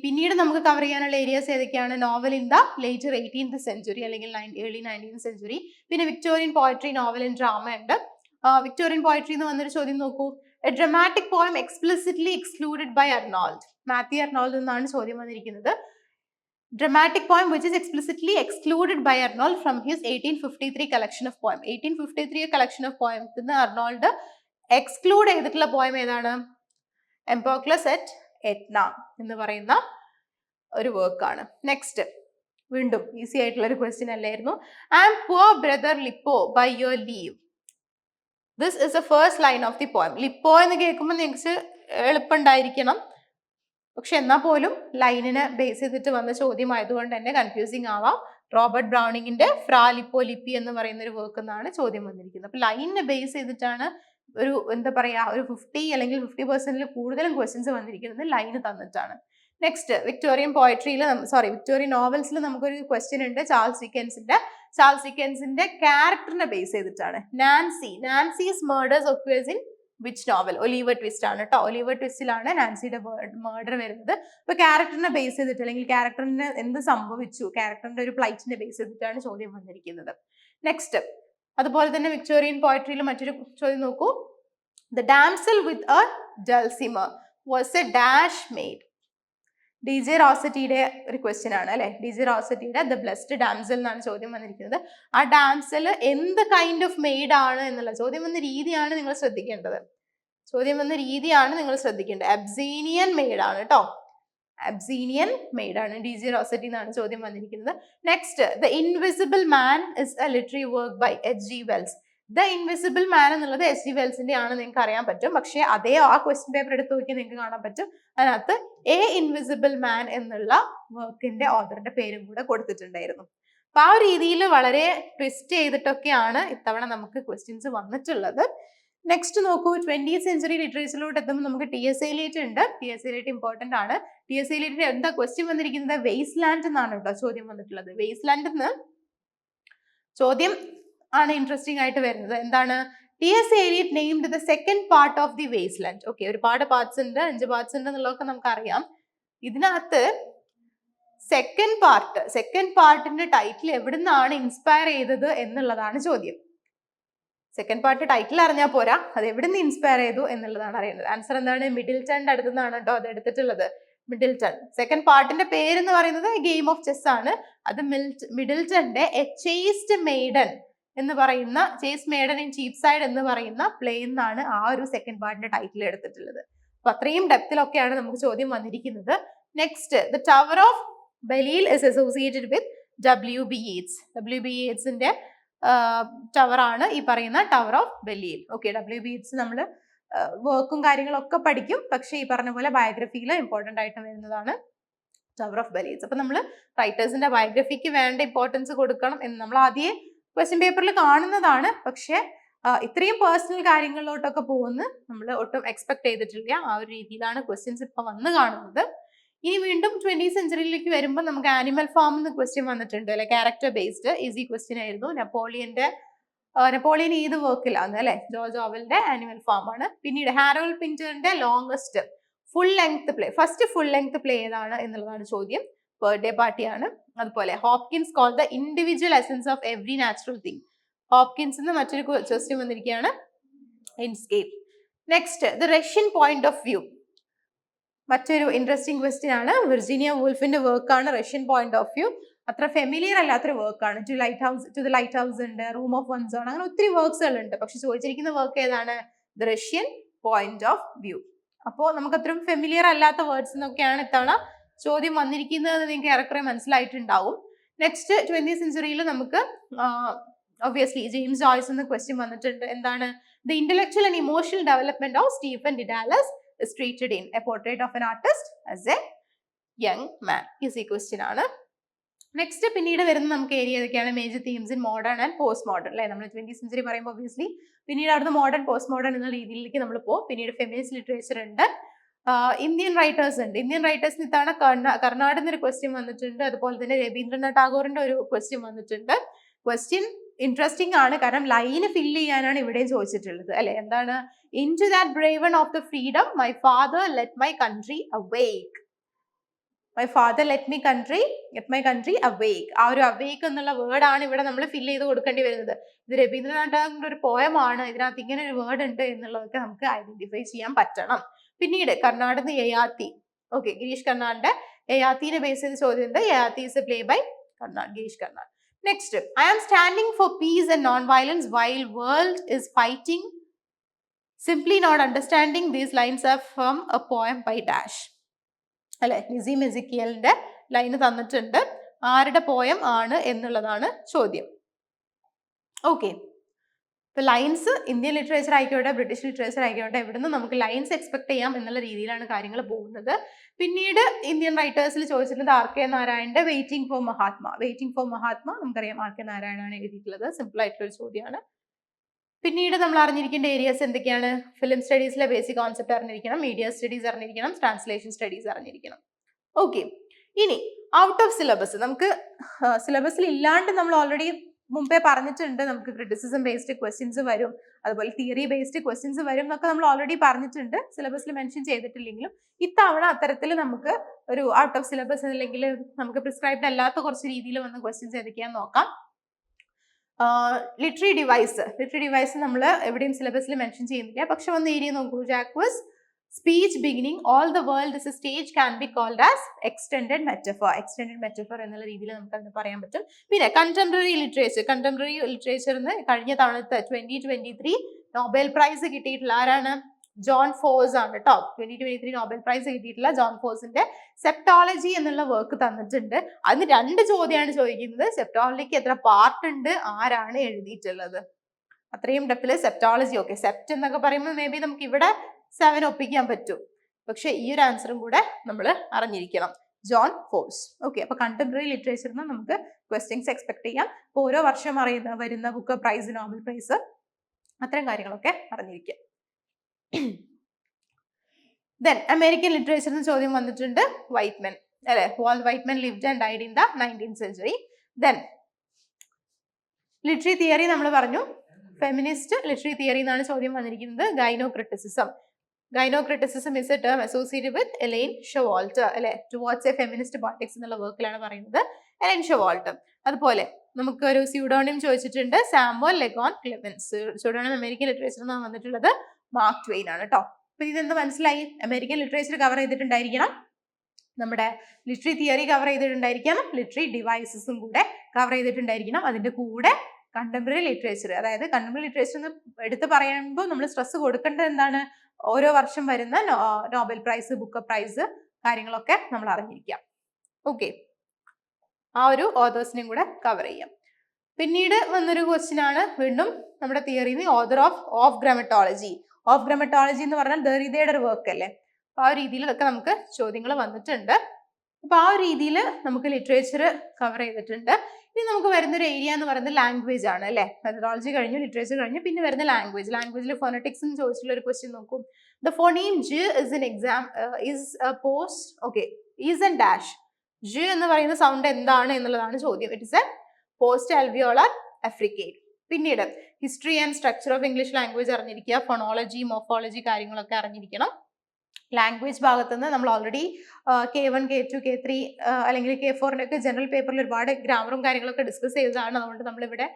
പിന്നീട് നമുക്ക് കവർ ചെയ്യാനുള്ള ഏരിയാസ് ഏതൊക്കെയാണ്? Novel in the later eighteenth century അല്ലെങ്കിൽ ഏർലി നയന്റീൻ സെഞ്ചുറി പിന്നെ Victorian poetry novel and drama ഉണ്ട്. വിക്ടോറിയൻ പോയട്രി എന്ന് വന്നൊരു ചോദ്യം നോക്കൂ. A dramatic poem explicitly excluded by Arnold Matthew Arnold എന്നാണ് ചോദ്യം വന്നിരിക്കുന്നത്. Dramatic poem which is explicitly excluded by Arnold from his 1853 collection of poem. 1853 collection of poems നിന്ന് അർണോൾഡ് എക്സ്ക്ലൂഡ് ചെയ്തിട്ടുള്ള പോയം ഏതാണ്? എംപോക്ലസ് എറ്റ് എറ്റ്ന എന്ന് പറയുന്ന ഒരു വർക്കാണ് നെക്സ്റ്റ് വീണ്ടും ഈസി ആയിട്ടുള്ള ഒരു ക്വസ്റ്റ്യൻ അല്ലായിരുന്നു. I am poor brother Lippo by your leave this is a first line of the poem Lippo എന്ന് കേൾക്കുമ്പോൾ നിങ്ങൾക്ക് എളുപ്പമുണ്ടായിരിക്കണം. പക്ഷെ എന്നാൽ പോലും ലൈനിനെ ബേസ് ചെയ്തിട്ട് വന്ന ചോദ്യമായതുകൊണ്ട് തന്നെ കൺഫ്യൂസിങ് ആവാം. റോബർട്ട് ബ്രൗണിങ്ങിന്റെ ഫ്രാലിപ്പോ ലിപ്പി എന്ന് പറയുന്ന ഒരു വർക്ക് എന്നാണ് ചോദ്യം വന്നിരിക്കുന്നത്. അപ്പൊ ലൈനിനെ ബേസ് ചെയ്തിട്ടാണ് ഒരു എന്താ പറയാ ഒരു ഫിഫ്റ്റി അല്ലെങ്കിൽ ഫിഫ്റ്റി പെർസെന്റിൽ കൂടുതലും ക്വസ്റ്റ്യൻസ് വന്നിരിക്കുന്നത് ലൈന് തന്നിട്ടാണ്. നെക്സ്റ്റ് വിക്ടോറിയൻ പോയട്രിയിൽ സോറി വിക്ടോറിയൻ നോവൽസിൽ നമുക്കൊരു ക്വസ്റ്റ്യൻ ഉണ്ട്. ചാൾസ് ഡിക്കൻസിന്റെ ചാൾസ് ഡിക്കൻസിന്റെ ക്യാരക്ടറിനെ ബേസ് ചെയ്തിട്ടാണ്. Nancy Nancy's murders occurs in which novel Oliver Twist ആണ് കേട്ടോ ഒലീവർ ട്വിസ്റ്റിലാണ് നാൻസിയുടെ മേർഡർ വരുന്നത്. അപ്പൊ ക്യാരക്ടറിനെ ബേസ് ചെയ്തിട്ട് അല്ലെങ്കിൽ ക്യാരക്ടറിന് എന്ത് സംഭവിച്ചു? ക്യാരക്ടറിന്റെ ഒരു പ്ലൈറ്റിനെ ബേസ് ചെയ്തിട്ടാണ് ചോദ്യം വന്നിരിക്കുന്നത്. നെക്സ്റ്റ് അതുപോലെ തന്നെ വിക്ടോറിയൻ പോയട്രിയിൽ മറ്റൊരു ചോദ്യം നോക്കൂ. The damsel with a dulcimer was a dash maid D G റോസറ്റിയുടെ ഒരു ക്വസ്റ്റ്യൻ ആണ് അല്ലെ? ഡി ജെ റോസറ്റിയുടെ ദ ബ്ലസ്ഡ് ഡാംസൽ എന്നാണ് ചോദ്യം വന്നിരിക്കുന്നത്. ആ ഡാംസൽ എന്ത് കൈൻഡ് ഓഫ് മെയ്ഡ് ആണ് എന്നുള്ള ചോദ്യം വന്ന രീതിയാണ് നിങ്ങൾ ശ്രദ്ധിക്കേണ്ടത്. ചോദ്യം വന്ന രീതിയാണ് നിങ്ങൾ ശ്രദ്ധിക്കേണ്ടത്. അബ്സീനിയൻ മെയ്ഡ് ആണ് കേട്ടോ അബ്സീനിയൻ മെയ്ഡ് ആണ് ഡി ജെ റോസറ്റി എന്നാണ് ചോദ്യം വന്നിരിക്കുന്നത്. Next the invisible man is a literary work by H G Wells the invisible man എന്നുള്ളത് എസ് ജി വെൽസിന്റെ ആണ് നിങ്ങൾക്ക് അറിയാൻ പറ്റും. പക്ഷേ അതേ ആ ക്വസ്റ്റ്യൻ പേപ്പർ എടുത്ത് നോക്കി നിങ്ങൾക്ക് കാണാൻ പറ്റും. അതിനകത്ത് എ ഇൻവിസിബിൾ മാൻ എന്നുള്ള വർക്കിന്റെ ഓഥറിന്റെ പേരും കൂടെ കൊടുത്തിട്ടുണ്ടായിരുന്നു. അപ്പൊ ആ രീതിയിൽ വളരെ ട്വിസ്റ്റ് ചെയ്തിട്ടൊക്കെയാണ് ഇത്തവണ നമുക്ക് ക്വസ്റ്റ്യൻസ് വന്നിട്ടുള്ളത്. നെക്സ്റ്റ് നോക്കൂ. ട്വന്റി സെഞ്ചുറി ലിറ്ററേച്ചറിലോട്ട് എത്തുമ്പോൾ നമുക്ക് ടി എസ് എയിലേറ്റ് ഉണ്ട്. ടി എസ് എയിലേറ്റ് ഇമ്പോർട്ടന്റ് ആണ്. ടി എസ് എയിലേറ്റ് എന്താ ക്വസ്റ്റ്യൻ വന്നിരിക്കുന്നത്? വെയ്സ് ലാൻഡ് എന്നാണ് കേട്ടോ ചോദ്യം വന്നിട്ടുള്ളത്. വെയ്സ് ലാൻഡ് എന്ന് ചോദ്യം ആണ് ഇൻട്രസ്റ്റിംഗ് ആയിട്ട് വരുന്നത്. എന്താണ്? T S Eliot named the second part of the waste land okay ഒരുപാട് പാർട്സ് ഉണ്ട്. അഞ്ച് പാർട്സ് ഉണ്ട് എന്നുള്ളതൊക്കെ നമുക്കറിയാം. ഇതിനകത്ത് സെക്കൻഡ് പാർട്ട് സെക്കൻഡ് പാർട്ടിന്റെ ടൈറ്റിൽ എവിടുന്നാണ് ഇൻസ്പയർ ചെയ്തത് എന്നുള്ളതാണ് ചോദ്യം. സെക്കൻഡ് പാർട്ട് ടൈറ്റിൽ അറിഞ്ഞാൽ പോരാ. അത് എവിടുന്ന് ഇൻസ്പയർ ചെയ്തു എന്നുള്ളതാണ് അറിയേണ്ടത്. ആൻസർ എന്താണ്? മിഡിൽ ടൺ അടുത്തുനിന്നാണ് കേട്ടോ അത് എടുത്തിട്ടുള്ളത്. മിഡിൽ ടൺ സെക്കൻഡ് പാർട്ടിന്റെ പേര് എന്ന് പറയുന്നത് ഗെയിം ഓഫ് ചെസ് ആണ്. അത് മിഡിൽ മിഡിൽട്ടന്റെ എ ചേസ്റ്റ് മെയ്ഡൻ എന്ന് പറയുന്ന chaste maiden in cheap side എന്ന് പറയുന്ന പ്ലേ എന്നാണ് ആ ഒരു സെക്കൻഡ് പാർട്ടിന്റെ ടൈറ്റിൽ എടുത്തിട്ടുള്ളത്. അപ്പൊ അത്രയും ഡെപ്തിലൊക്കെയാണ് നമുക്ക് ചോദ്യം വന്നിരിക്കുന്നത്. Next the tower of Ballylee is associated with W B Yeats W B tower ആണ് ഈ പറയുന്ന tower of Ballylee okay W B Yeats നമ്മൾ വർക്കും കാര്യങ്ങളൊക്കെ പഠിക്കും. പക്ഷേ ഈ പറഞ്ഞ പോലെ ബയോഗ്രഫിയിൽ ഇമ്പോർട്ടന്റ് ആയിട്ട് വരുന്നതാണ് ടവർ ഓഫ് ബലീൽസ് അപ്പൊ നമ്മൾ റൈറ്റേഴ്സിന്റെ ബയോഗ്രഫിക്ക് വേണ്ട ഇമ്പോർട്ടൻസ് കൊടുക്കണം എന്ന് നമ്മൾ ആദ്യം ക്വസ്റ്റ്യൻ പേപ്പറിൽ കാണുന്നതാണ്. പക്ഷേ ഇത്രയും പേഴ്സണൽ കാര്യങ്ങളിലോട്ടൊക്കെ പോകുന്ന നമ്മൾ ഒട്ടും എക്സ്പെക്ട് ചെയ്തിട്ടില്ല. ആ ഒരു രീതിയിലാണ് ക്വസ്റ്റ്യൻസ് ഇപ്പൊ വന്ന് കാണുന്നത്. ഇനി വീണ്ടും ട്വന്റി സെഞ്ചുറിയിലേക്ക് വരുമ്പോൾ നമുക്ക് ആനിമൽ ഫാം എന്ന് ക്വസ്റ്റ്യൻ വന്നിട്ടുണ്ട്. അല്ലെ? ക്യാരക്ടർ ബേസ്ഡ് ഈസി ക്വസ്റ്റ്യൻ ആയിരുന്നു. നെപ്പോളിയന്റെ നെപ്പോളിയൻ ഏത് വർക്കിലാണ് അല്ലെ? ജോർജ് ഓവലിന്റെ ആനിമൽ ഫാം ആണ്. പിന്നീട് Harold പിഞ്ചറിന്റെ longest full length play first full length play ഏതാണ് എന്നുള്ളതാണ് ചോദ്യം. ബർത്ത്ഡേ പാർട്ടിയാണ് അതുപോലെ Hopkins call the individual essence of every natural thing Hopkins എന്ന് മറ്റൊരു ക്വസ്റ്റ്യൻ വന്നിരിക്കുകയാണ്. Inscape next the Russian point of view മറ്റൊരു ഇൻട്രസ്റ്റിംഗ് ക്വസ്റ്റ്യൻ ആണ്. വിർജീനിയ വൂൾഫിന്റെ വർക്കാണ് റഷ്യൻ പോയിന്റ് ഓഫ് വ്യൂ അത്ര ഫെമിലിയർ അല്ലാത്തൊരു വർക്കാണ് to lighthouse to the lighthouse ഉണ്ട് റൂം ഓഫ് വൺ സോൺ അങ്ങനെ ഒത്തിരി വർക്ക്സുകൾ ഉണ്ട് പക്ഷെ ചോദിച്ചിരിക്കുന്ന വർക്ക് ഏതാണ്? The Russian point of view അപ്പോൾ നമുക്ക് അത്രയും ഫെമിലിയർ അല്ലാത്ത വേർഡ്സ് എന്നൊക്കെയാണ് ഇത്തവണ ചോദ്യം വന്നിരിക്കുന്നത് നിങ്ങൾക്ക് ഏറെക്കുറെ മനസ്സിലായിട്ടുണ്ടാവും. നെക്സ്റ്റ് ട്വന്റി സെഞ്ചുറിയിൽ നമുക്ക് ഒബ്വിയസ്ലി ജെയിംസ് ജോയ്സ് എന്ന ക്വസ്റ്റ്യൻ വന്നിട്ടുണ്ട്. എന്താണ്? The intellectual and emotional development of Stephen Dedalus is in a portrait of of artist as a a young is easy question ആണ്. നെക്സ്റ്റ് പിന്നീട് വരുന്ന നമുക്ക് ഏരിയ ഏതൊക്കെയാണ്? Major themes in modern and postmodern അല്ലേ? നമ്മൾ ട്വന്റി സെഞ്ചുറി പറയുമ്പോൾ ഒബിയസ്ലി പിന്നീട് അവിടുന്ന് മോഡേൺ പോസ്റ്റ് മോഡേൺ എന്ന രീതിയിലേക്ക് നമ്മൾ പോകും പിന്നീട് ഫെമിനിസ്റ്റ് ലിറ്ററേച്ചർ ഉണ്ട്. ഇന്ത്യൻ റൈറ്റേഴ്സ് ഉണ്ട്. ഇന്ത്യൻ റൈറ്റേഴ്സിന് ഇത്തവണ കർണാടക ഒരു ക്വസ്റ്റ്യൻ വന്നിട്ടുണ്ട്. അതുപോലെ തന്നെ രവീന്ദ്രനാഥ് ടാഗോറിന്റെ ഒരു ക്വസ്റ്റ്യൻ വന്നിട്ടുണ്ട്. ക്വസ്റ്റ്യൻ ഇൻട്രസ്റ്റിംഗ് ആണ്. കാരണം ലൈന് ഫിൽ ചെയ്യാനാണ് ഇവിടെയും ചോദിച്ചിട്ടുള്ളത്. അല്ലെ? എന്താണ്? In to that ബ്രേവൺ of the freedom my father let my country awake my father let me country let my country awake ആ ഒരു അവേക്ക് എന്നുള്ള വേർഡ് ആണ് ഇവിടെ നമ്മൾ ഫില്ല് ചെയ്ത് കൊടുക്കേണ്ടി വരുന്നത്. ഇത് രവീന്ദ്രനാഥ് ടാഗോറിന്റെ ഒരു പോയമാണ് ഇതിനകത്ത് ഇങ്ങനെ ഒരു വേർഡ് ഉണ്ട് എന്നുള്ളതൊക്കെ നമുക്ക് ഐഡന്റിഫൈ ചെയ്യാൻ പറ്റണം. പിന്നീട് കർണാടക യയാത്തി ഓക്കെ ഗിരീഷ് കർണാടിന്റെ യയാത്തിനെ ബേസ് ചെയ്ത് ചോദ്യം ഉണ്ട് Yayati is play by Karnad Girish Karnad next I am standing for peace and nonviolence while world is fighting simply not understanding these lines are from a poem by dash അല്ലെ? നിസി മെസിക്കിയലിന്റെ ലൈന് തന്നിട്ടുണ്ട്. ആരുടെ പോയം ആണ് എന്നുള്ളതാണ് ചോദ്യം. ഓക്കെ ഇപ്പൊ ലൈൻസ് ഇന്ത്യൻ ലിറ്ററേച്ചർ ആയിക്കോട്ടെ ബ്രിട്ടീഷ് ലിറ്ററേച്ചർ ആയിക്കോട്ടെ ഇവിടുന്ന് നമുക്ക് ലൈൻസ് എക്സ്പെക്ട് ചെയ്യാം എന്നുള്ള രീതിയിലാണ് കാര്യങ്ങൾ പോകുന്നത്. പിന്നീട് ഇന്ത്യൻ റൈറ്റേഴ്സിൽ ചോദിച്ചിട്ടുണ്ട് ആർ കെ നാരായണന്റെ waiting for Mahatma. Waiting for Mahatma നമുക്കറിയാം ആർ കെ നാരായണാണ് എഴുതിയിട്ടുള്ളത്. സിമ്പിൾ ആയിട്ടുള്ള ഒരു ചോദ്യമാണ് പിന്നീട് നമ്മൾ അറിഞ്ഞിരിക്കേണ്ട ഏരിയാസ് എന്തൊക്കെയാണ്? ഫിലിം സ്റ്റഡീസിലെ ബേസിക് കോൺസെപ്റ്റ് അറിഞ്ഞിരിക്കണം മീഡിയ സ്റ്റഡീസ് അറിഞ്ഞിരിക്കണം ട്രാൻസ്ലേഷൻ സ്റ്റഡീസ് അറിഞ്ഞിരിക്കണം. ഓക്കെ ഇനി ഔട്ട് ഓഫ് സിലബസ് നമുക്ക് സിലബസിൽ ഇല്ലാണ്ട് നമ്മൾ ഓൾറെഡി മുമ്പേ പറഞ്ഞിട്ടുണ്ട് നമുക്ക് ക്രിറ്റിസിസം ബേസ്ഡ് ക്വസ്റ്റ്യൻസ് വരും അതുപോലെ തിയറി ബേസ്ഡ് ക്വസ്റ്റ്യൻസ് വരും എന്നൊക്കെ നമ്മൾ ഓൾറെഡി പറഞ്ഞിട്ടുണ്ട്. സിലബസിൽ മെൻഷൻ ചെയ്തിട്ടില്ലെങ്കിലും ഇത്തവണ അത്തരത്തിൽ നമുക്ക് ഒരു ഔട്ട് ഓഫ് സിലബസ് അല്ലെങ്കിൽ നമുക്ക് പ്രിസ്ക്രൈബ്ഡ് അല്ലാത്ത കുറച്ച് രീതിയിൽ വന്ന ക്വസ്റ്റ്യൻസ് ഏതൊക്കെയാന്ന് നോക്കാം. ലിറ്ററി ഡിവൈസ് ലിറ്ററി ഡിവൈസ് നമ്മൾ എവിടെയും സിലബസിൽ മെൻഷൻ ചെയ്യുന്നില്ല. പക്ഷെ വന്ന് ഏരിയ നോക്കൂ Jaques speech beginning all the world is stage can be called as extended metaphor extended metaphor എന്നുള്ള രീതിയിൽ നമുക്ക് അതിന് പറയാൻ പറ്റും. പിന്നെ കണ്ടംപററി ലിറ്ററേച്ചർ കണ്ടംപററി ലിറ്ററേച്ചറിന് കഴിഞ്ഞ തവണത്തെ twenty twenty three Nobel prize കിട്ടിയിട്ടുള്ള ആരാണ്? ജോൺ ഫോഴ്സ് ആണ് കേട്ടോ twenty twenty three Nobel prize കിട്ടിയിട്ടുള്ള ജോൺ ഫോഴ്സിന്റെ സെപ്റ്റോളജി എന്നുള്ള വർക്ക് തന്നിട്ടുണ്ട്. അതിന് രണ്ട് ചോദ്യമാണ് ചോദിക്കുന്നത്. സെപ്റ്റോളജിക്ക് എത്ര പാർട്ട് ഉണ്ട്? ആരാണ് എഴുതിയിട്ടുള്ളത്? അത്രയും ഡെപ്തിൽ സെപ്റ്റോളജി ഓക്കെ സെപ്റ്റ് എന്നൊക്കെ പറയുമ്പോൾ മേ ബി നമുക്ക് ഇവിടെ സെവൻ ഒപ്പിക്കാൻ പറ്റും. പക്ഷെ ഈ ഒരു ആൻസറും കൂടെ നമ്മൾ അറിഞ്ഞിരിക്കണം. ജോൺ ഫോഴ്സ് ഓക്കെ അപ്പൊ കണ്ടംപററി ലിറ്ററേച്ചറിൽ നിന്ന് നമുക്ക് ക്വസ്റ്റ്യൻസ് എക്സ്പെക്ട് ചെയ്യാം. ഓരോ വർഷം അറിയുന്ന വരുന്ന ബുക്ക് പ്രൈസ് നോബൽ പ്രൈസ് അത്തരം കാര്യങ്ങളൊക്കെ അറിഞ്ഞിരിക്കുക ദെൻ അമേരിക്കൻ ലിറ്ററേച്ചറിൽ നിന്ന് ചോദ്യം വന്നിട്ടുണ്ട് വൈറ്റ്മെൻ അല്ലെ? Walt Whitman lived and died in the nineteen century then literary theory നമ്മൾ പറഞ്ഞു. ഫെമിനിസ്റ്റ് ലിറ്ററി തിയറി എന്നാണ് ചോദ്യം വന്നിരിക്കുന്നത്. Gynocriticism gynocriticism is a term associated with Elaine Showalter അല്ലെ? ടുവാർഡ്സ് എ ഫെമിനിസ്റ്റ് പോളിറ്റിക്സ് എന്നുള്ള വർക്കിലാണ് പറയുന്നത്. എലൈൻ ഷോവാൾട്ട് അതുപോലെ നമുക്ക് ഒരു സ്യൂഡോണിയം ചോദിച്ചിട്ടുണ്ട്. Samuel Langhorne Clemens pseudonym American literature എന്നാണ് വന്നിട്ടുള്ളത്. മാർക്ക് ട്വെയിൻ ആണ് കേട്ടോ അപ്പൊ ഇതെന്ത് മനസ്സിലായി? അമേരിക്കൻ ലിറ്ററേച്ചർ കവർ ചെയ്തിട്ടുണ്ടായിരിക്കണം. നമ്മുടെ ലിറ്ററി തിയറി കവർ ചെയ്തിട്ടുണ്ടായിരിക്കണം. ലിറ്ററി ഡിവൈസസും കൂടെ കവർ ചെയ്തിട്ടുണ്ടായിരിക്കണം. അതിന്റെ കൂടെ കണ്ടംപററി ലിറ്ററേച്ചർ അതായത് കണ്ടംപററി ലിറ്ററേച്ചർ എന്ന് എടുത്ത് പറയുമ്പോൾ നമ്മൾ സ്ട്രെസ് കൊടുക്കേണ്ടത് എന്താണ്? ഓരോ വർഷം വരുന്ന നോബൽ പ്രൈസ് ബുക്ക് പ്രൈസ് കാര്യങ്ങളൊക്കെ നമ്മൾ അറിഞ്ഞിരിക്കാം. ഓക്കെ ആ ഒരു ഓതേഴ്സിനെയും കൂടെ കവർ ചെയ്യാം. പിന്നീട് വന്നൊരു ക്വസ്റ്റ്യൻ ആണ് വീണ്ടും നമ്മുടെ തിയറിന്ന് author of of grammatology of grammatology എന്ന് പറഞ്ഞാൽ ദറിതയുടെ ഒരു വർക്ക് അല്ലേ? അപ്പൊ ആ രീതിയിൽ രീതിയിലൊക്കെ നമുക്ക് ചോദ്യങ്ങൾ വന്നിട്ടുണ്ട്. അപ്പൊ ആ ഒരു രീതിയിൽ നമുക്ക് ലിറ്ററേച്ചർ കവർ ചെയ്തിട്ടുണ്ട്. ഇനി നമുക്ക് വരുന്ന ഒരു ഏരിയ എന്ന് പറയുന്നത് ലാംഗ്വേജ് ആണ് അല്ലേ? മെത്തഡോളജി കഴിഞ്ഞു ലിറ്ററേച്ചർ കഴിഞ്ഞു പിന്നെ വരുന്ന ലാംഗ്വേജ് ലാംഗ്വേജിൽ ഫോണറ്റിക്സ് എന്ന് ചോദിച്ചിട്ടുള്ള ഒരു ക്വസ്റ്റ്യൻ നോക്കൂ. The phoneme G is in exam is post okay is N dash G എന്ന് പറയുന്ന സൗണ്ട് എന്താണ് എന്നുള്ളതാണ് ചോദ്യം. It is a post alveolar affricate പിന്നീട് history and structure of English language അറിഞ്ഞിരിക്കുക ഫോണോളജി മോഫോളജി കാര്യങ്ങളൊക്കെ അറിഞ്ഞിരിക്കണം. ലാംഗ്വേജ് ഭാഗത്ത് നിന്ന് നമ്മൾ already K one K two K three അല്ലെങ്കിൽ കെ ഫോറിന്റെ ഒക്കെ ജനറൽ പേപ്പറിൽ ഒരുപാട് ഗ്രാമറും കാര്യങ്ങളൊക്കെ ഡിസ്കസ് ചെയ്തതാണ്. അതുകൊണ്ട് നമ്മളിവിടെ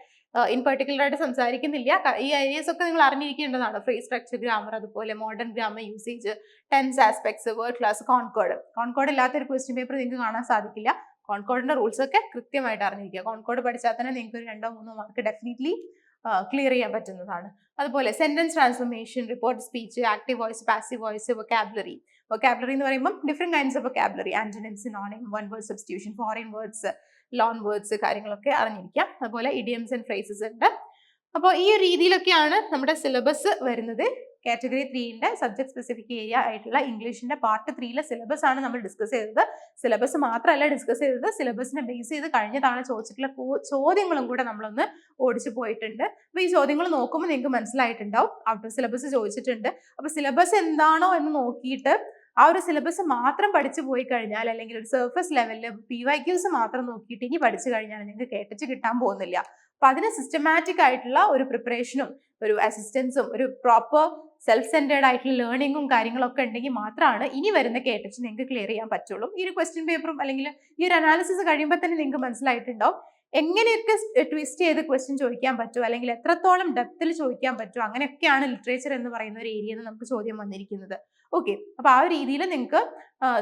ഇൻ പെർട്ടിക്കുലർ ആയിട്ട് സംസാരിക്കുന്നില്ല. ഈ ഏരിയസ് ഒക്കെ നിങ്ങൾ അറിഞ്ഞിരിക്കേണ്ടതാണ്. ഫ്രീ സ്ട്രക്ചർ ഗ്രാമർ അതുപോലെ modern grammar usage tense aspects word class concord concord ഇല്ലാത്ത ഒരു ക്വസ്റ്റ്യൻ പേപ്പർ നിങ്ങൾക്ക് കാണാൻ സാധിക്കില്ല. കോൺകോഡിന്റെ റൂൾസ് ഒക്കെ കൃത്യമായിട്ട് അറിഞ്ഞിരിക്കുക. കോൺകോഡ് പഠിച്ചാൽ തന്നെ നിങ്ങൾക്ക് ഒരു രണ്ടോ മൂന്നോ മാർക്ക് ഡെഫിനറ്റ്ലി ക്ലിയർ ചെയ്യാൻ പറ്റുന്നതാണ്. അതുപോലെ sentence transformation report speech active voice passive voice vocabulary vocabulary എന്ന് പറയുമ്പോൾ different kinds of vocabulary antonyms synonym one word substitution foreign words loan words കാര്യങ്ങളൊക്കെ അറിഞ്ഞിരിക്കാം. അതുപോലെ ഇഡിയംസ് ആൻഡ് ഫ്രേസസ് ഉണ്ട്. അപ്പോൾ ഈ രീതിയിലൊക്കെയാണ് നമ്മുടെ സിലബസ് വരുന്നത്. കാറ്റഗറി ത്രീയിന്റെ സബ്ജക്ട് സ്പെസിഫിക് ഏരിയ ആയിട്ടുള്ള ഇംഗ്ലീഷിന്റെ പാർട്ട് ത്രീയിലെ സിലബസ് ആണ് നമ്മൾ ഡിസ്കസ് ചെയ്തത്. സിലബസ് മാത്രമല്ല ഡിസ്കസ് ചെയ്തത്. സിലബസിനെ ബേസ് ചെയ്ത് കഴിഞ്ഞ തവണ ചോദിച്ചിട്ടുള്ള ചോദ്യങ്ങളും കൂടെ നമ്മളൊന്ന് ഓടിച്ചു പോയിട്ടുണ്ട്. അപ്പോൾ ഈ ചോദ്യങ്ങൾ നോക്കുമ്പോൾ നിങ്ങൾക്ക് മനസ്സിലായിട്ടുണ്ടാവും. ഔട്ട് ഓഫ് സിലബസ് ചോദിച്ചിട്ടുണ്ട്. അപ്പോൾ സിലബസ് എന്താണോ എന്ന് നോക്കിയിട്ട് ആ ഒരു സിലബസ് മാത്രം പഠിച്ചു പോയി കഴിഞ്ഞാൽ അല്ലെങ്കിൽ ഒരു സർഫസ് ലെവലിൽ പി വൈ ക്യൂസ് മാത്രം നോക്കിയിട്ട് ഇനി പഠിച്ചു കഴിഞ്ഞാൽ നിങ്ങൾക്ക് കേട്ടിച്ച് കിട്ടാൻ പോകുന്നില്ല. അപ്പൊ അതിന് സിസ്റ്റമാറ്റിക് ആയിട്ടുള്ള ഒരു പ്രിപ്പറേഷനും ഒരു അസിസ്റ്റൻസും ഒരു പ്രോപ്പർ സെൽഫ് സെന്റേഡ് ആയിട്ടുള്ള ലേണിങ്ങും കാര്യങ്ങളൊക്കെ ഉണ്ടെങ്കിൽ മാത്രമാണ് ഇനി വരുന്ന കേട്ടച്ച് നിങ്ങൾക്ക് ക്ലിയർ ചെയ്യാൻ പറ്റുള്ളൂ. ഈ ഒരു ക്വസ്റ്റ്യൻ പേപ്പറും അല്ലെങ്കിൽ ഈ ഒരു അനാലിസിസ് കഴിയുമ്പോൾ തന്നെ നിങ്ങൾക്ക് മനസ്സിലായിട്ടുണ്ടാവും. എങ്ങനെയൊക്കെ ട്വിസ്റ്റ് ചെയ്ത് ക്വസ്റ്റ്യൻ ചോദിക്കാൻ പറ്റും? അല്ലെങ്കിൽ എത്രത്തോളം ഡെപ്തിൽ ചോദിക്കാൻ പറ്റും? അങ്ങനെയൊക്കെയാണ് ലിറ്ററേച്ചർ എന്ന് പറയുന്ന ഒരു ഏരിയയിൽ നമുക്ക് ചോദ്യം വന്നിരിക്കുന്നത്. ഓക്കെ അപ്പൊ ആ രീതിയിൽ നിങ്ങൾക്ക്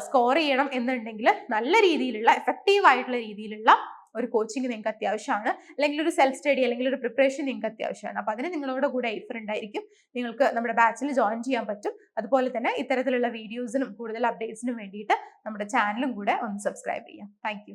സ്കോർ ചെയ്യണം എന്നുണ്ടെങ്കിൽ നല്ല രീതിയിലുള്ള എഫക്റ്റീവ് ആയിട്ടുള്ള രീതിയിലുള്ള ഒരു കോച്ചിങ് നിങ്ങൾക്ക് അത്യാവശ്യമാണ്. അല്ലെങ്കിൽ ഒരു സെൽഫ് സ്റ്റഡി അല്ലെങ്കിൽ ഒരു പ്രിപ്പറേഷൻ നിങ്ങൾക്ക് അത്യാവശ്യമാണ്. അപ്പൊ അതിന് നിങ്ങളോട് കൂടെ ഐഫർ ഉണ്ടായിരിക്കും നിങ്ങൾക്ക് നമ്മുടെ ബാച്ചിൽ ജോയിൻ ചെയ്യാൻ പറ്റും. അതുപോലെ തന്നെ ഇത്തരത്തിലുള്ള വീഡിയോസിനും കൂടുതൽ അപ്ഡേറ്റ്സിനും വേണ്ടിയിട്ട് നമ്മുടെ ചാനലും കൂടെ ഒന്ന് സബ്സ്ക്രൈബ് ചെയ്യാം. താങ്ക്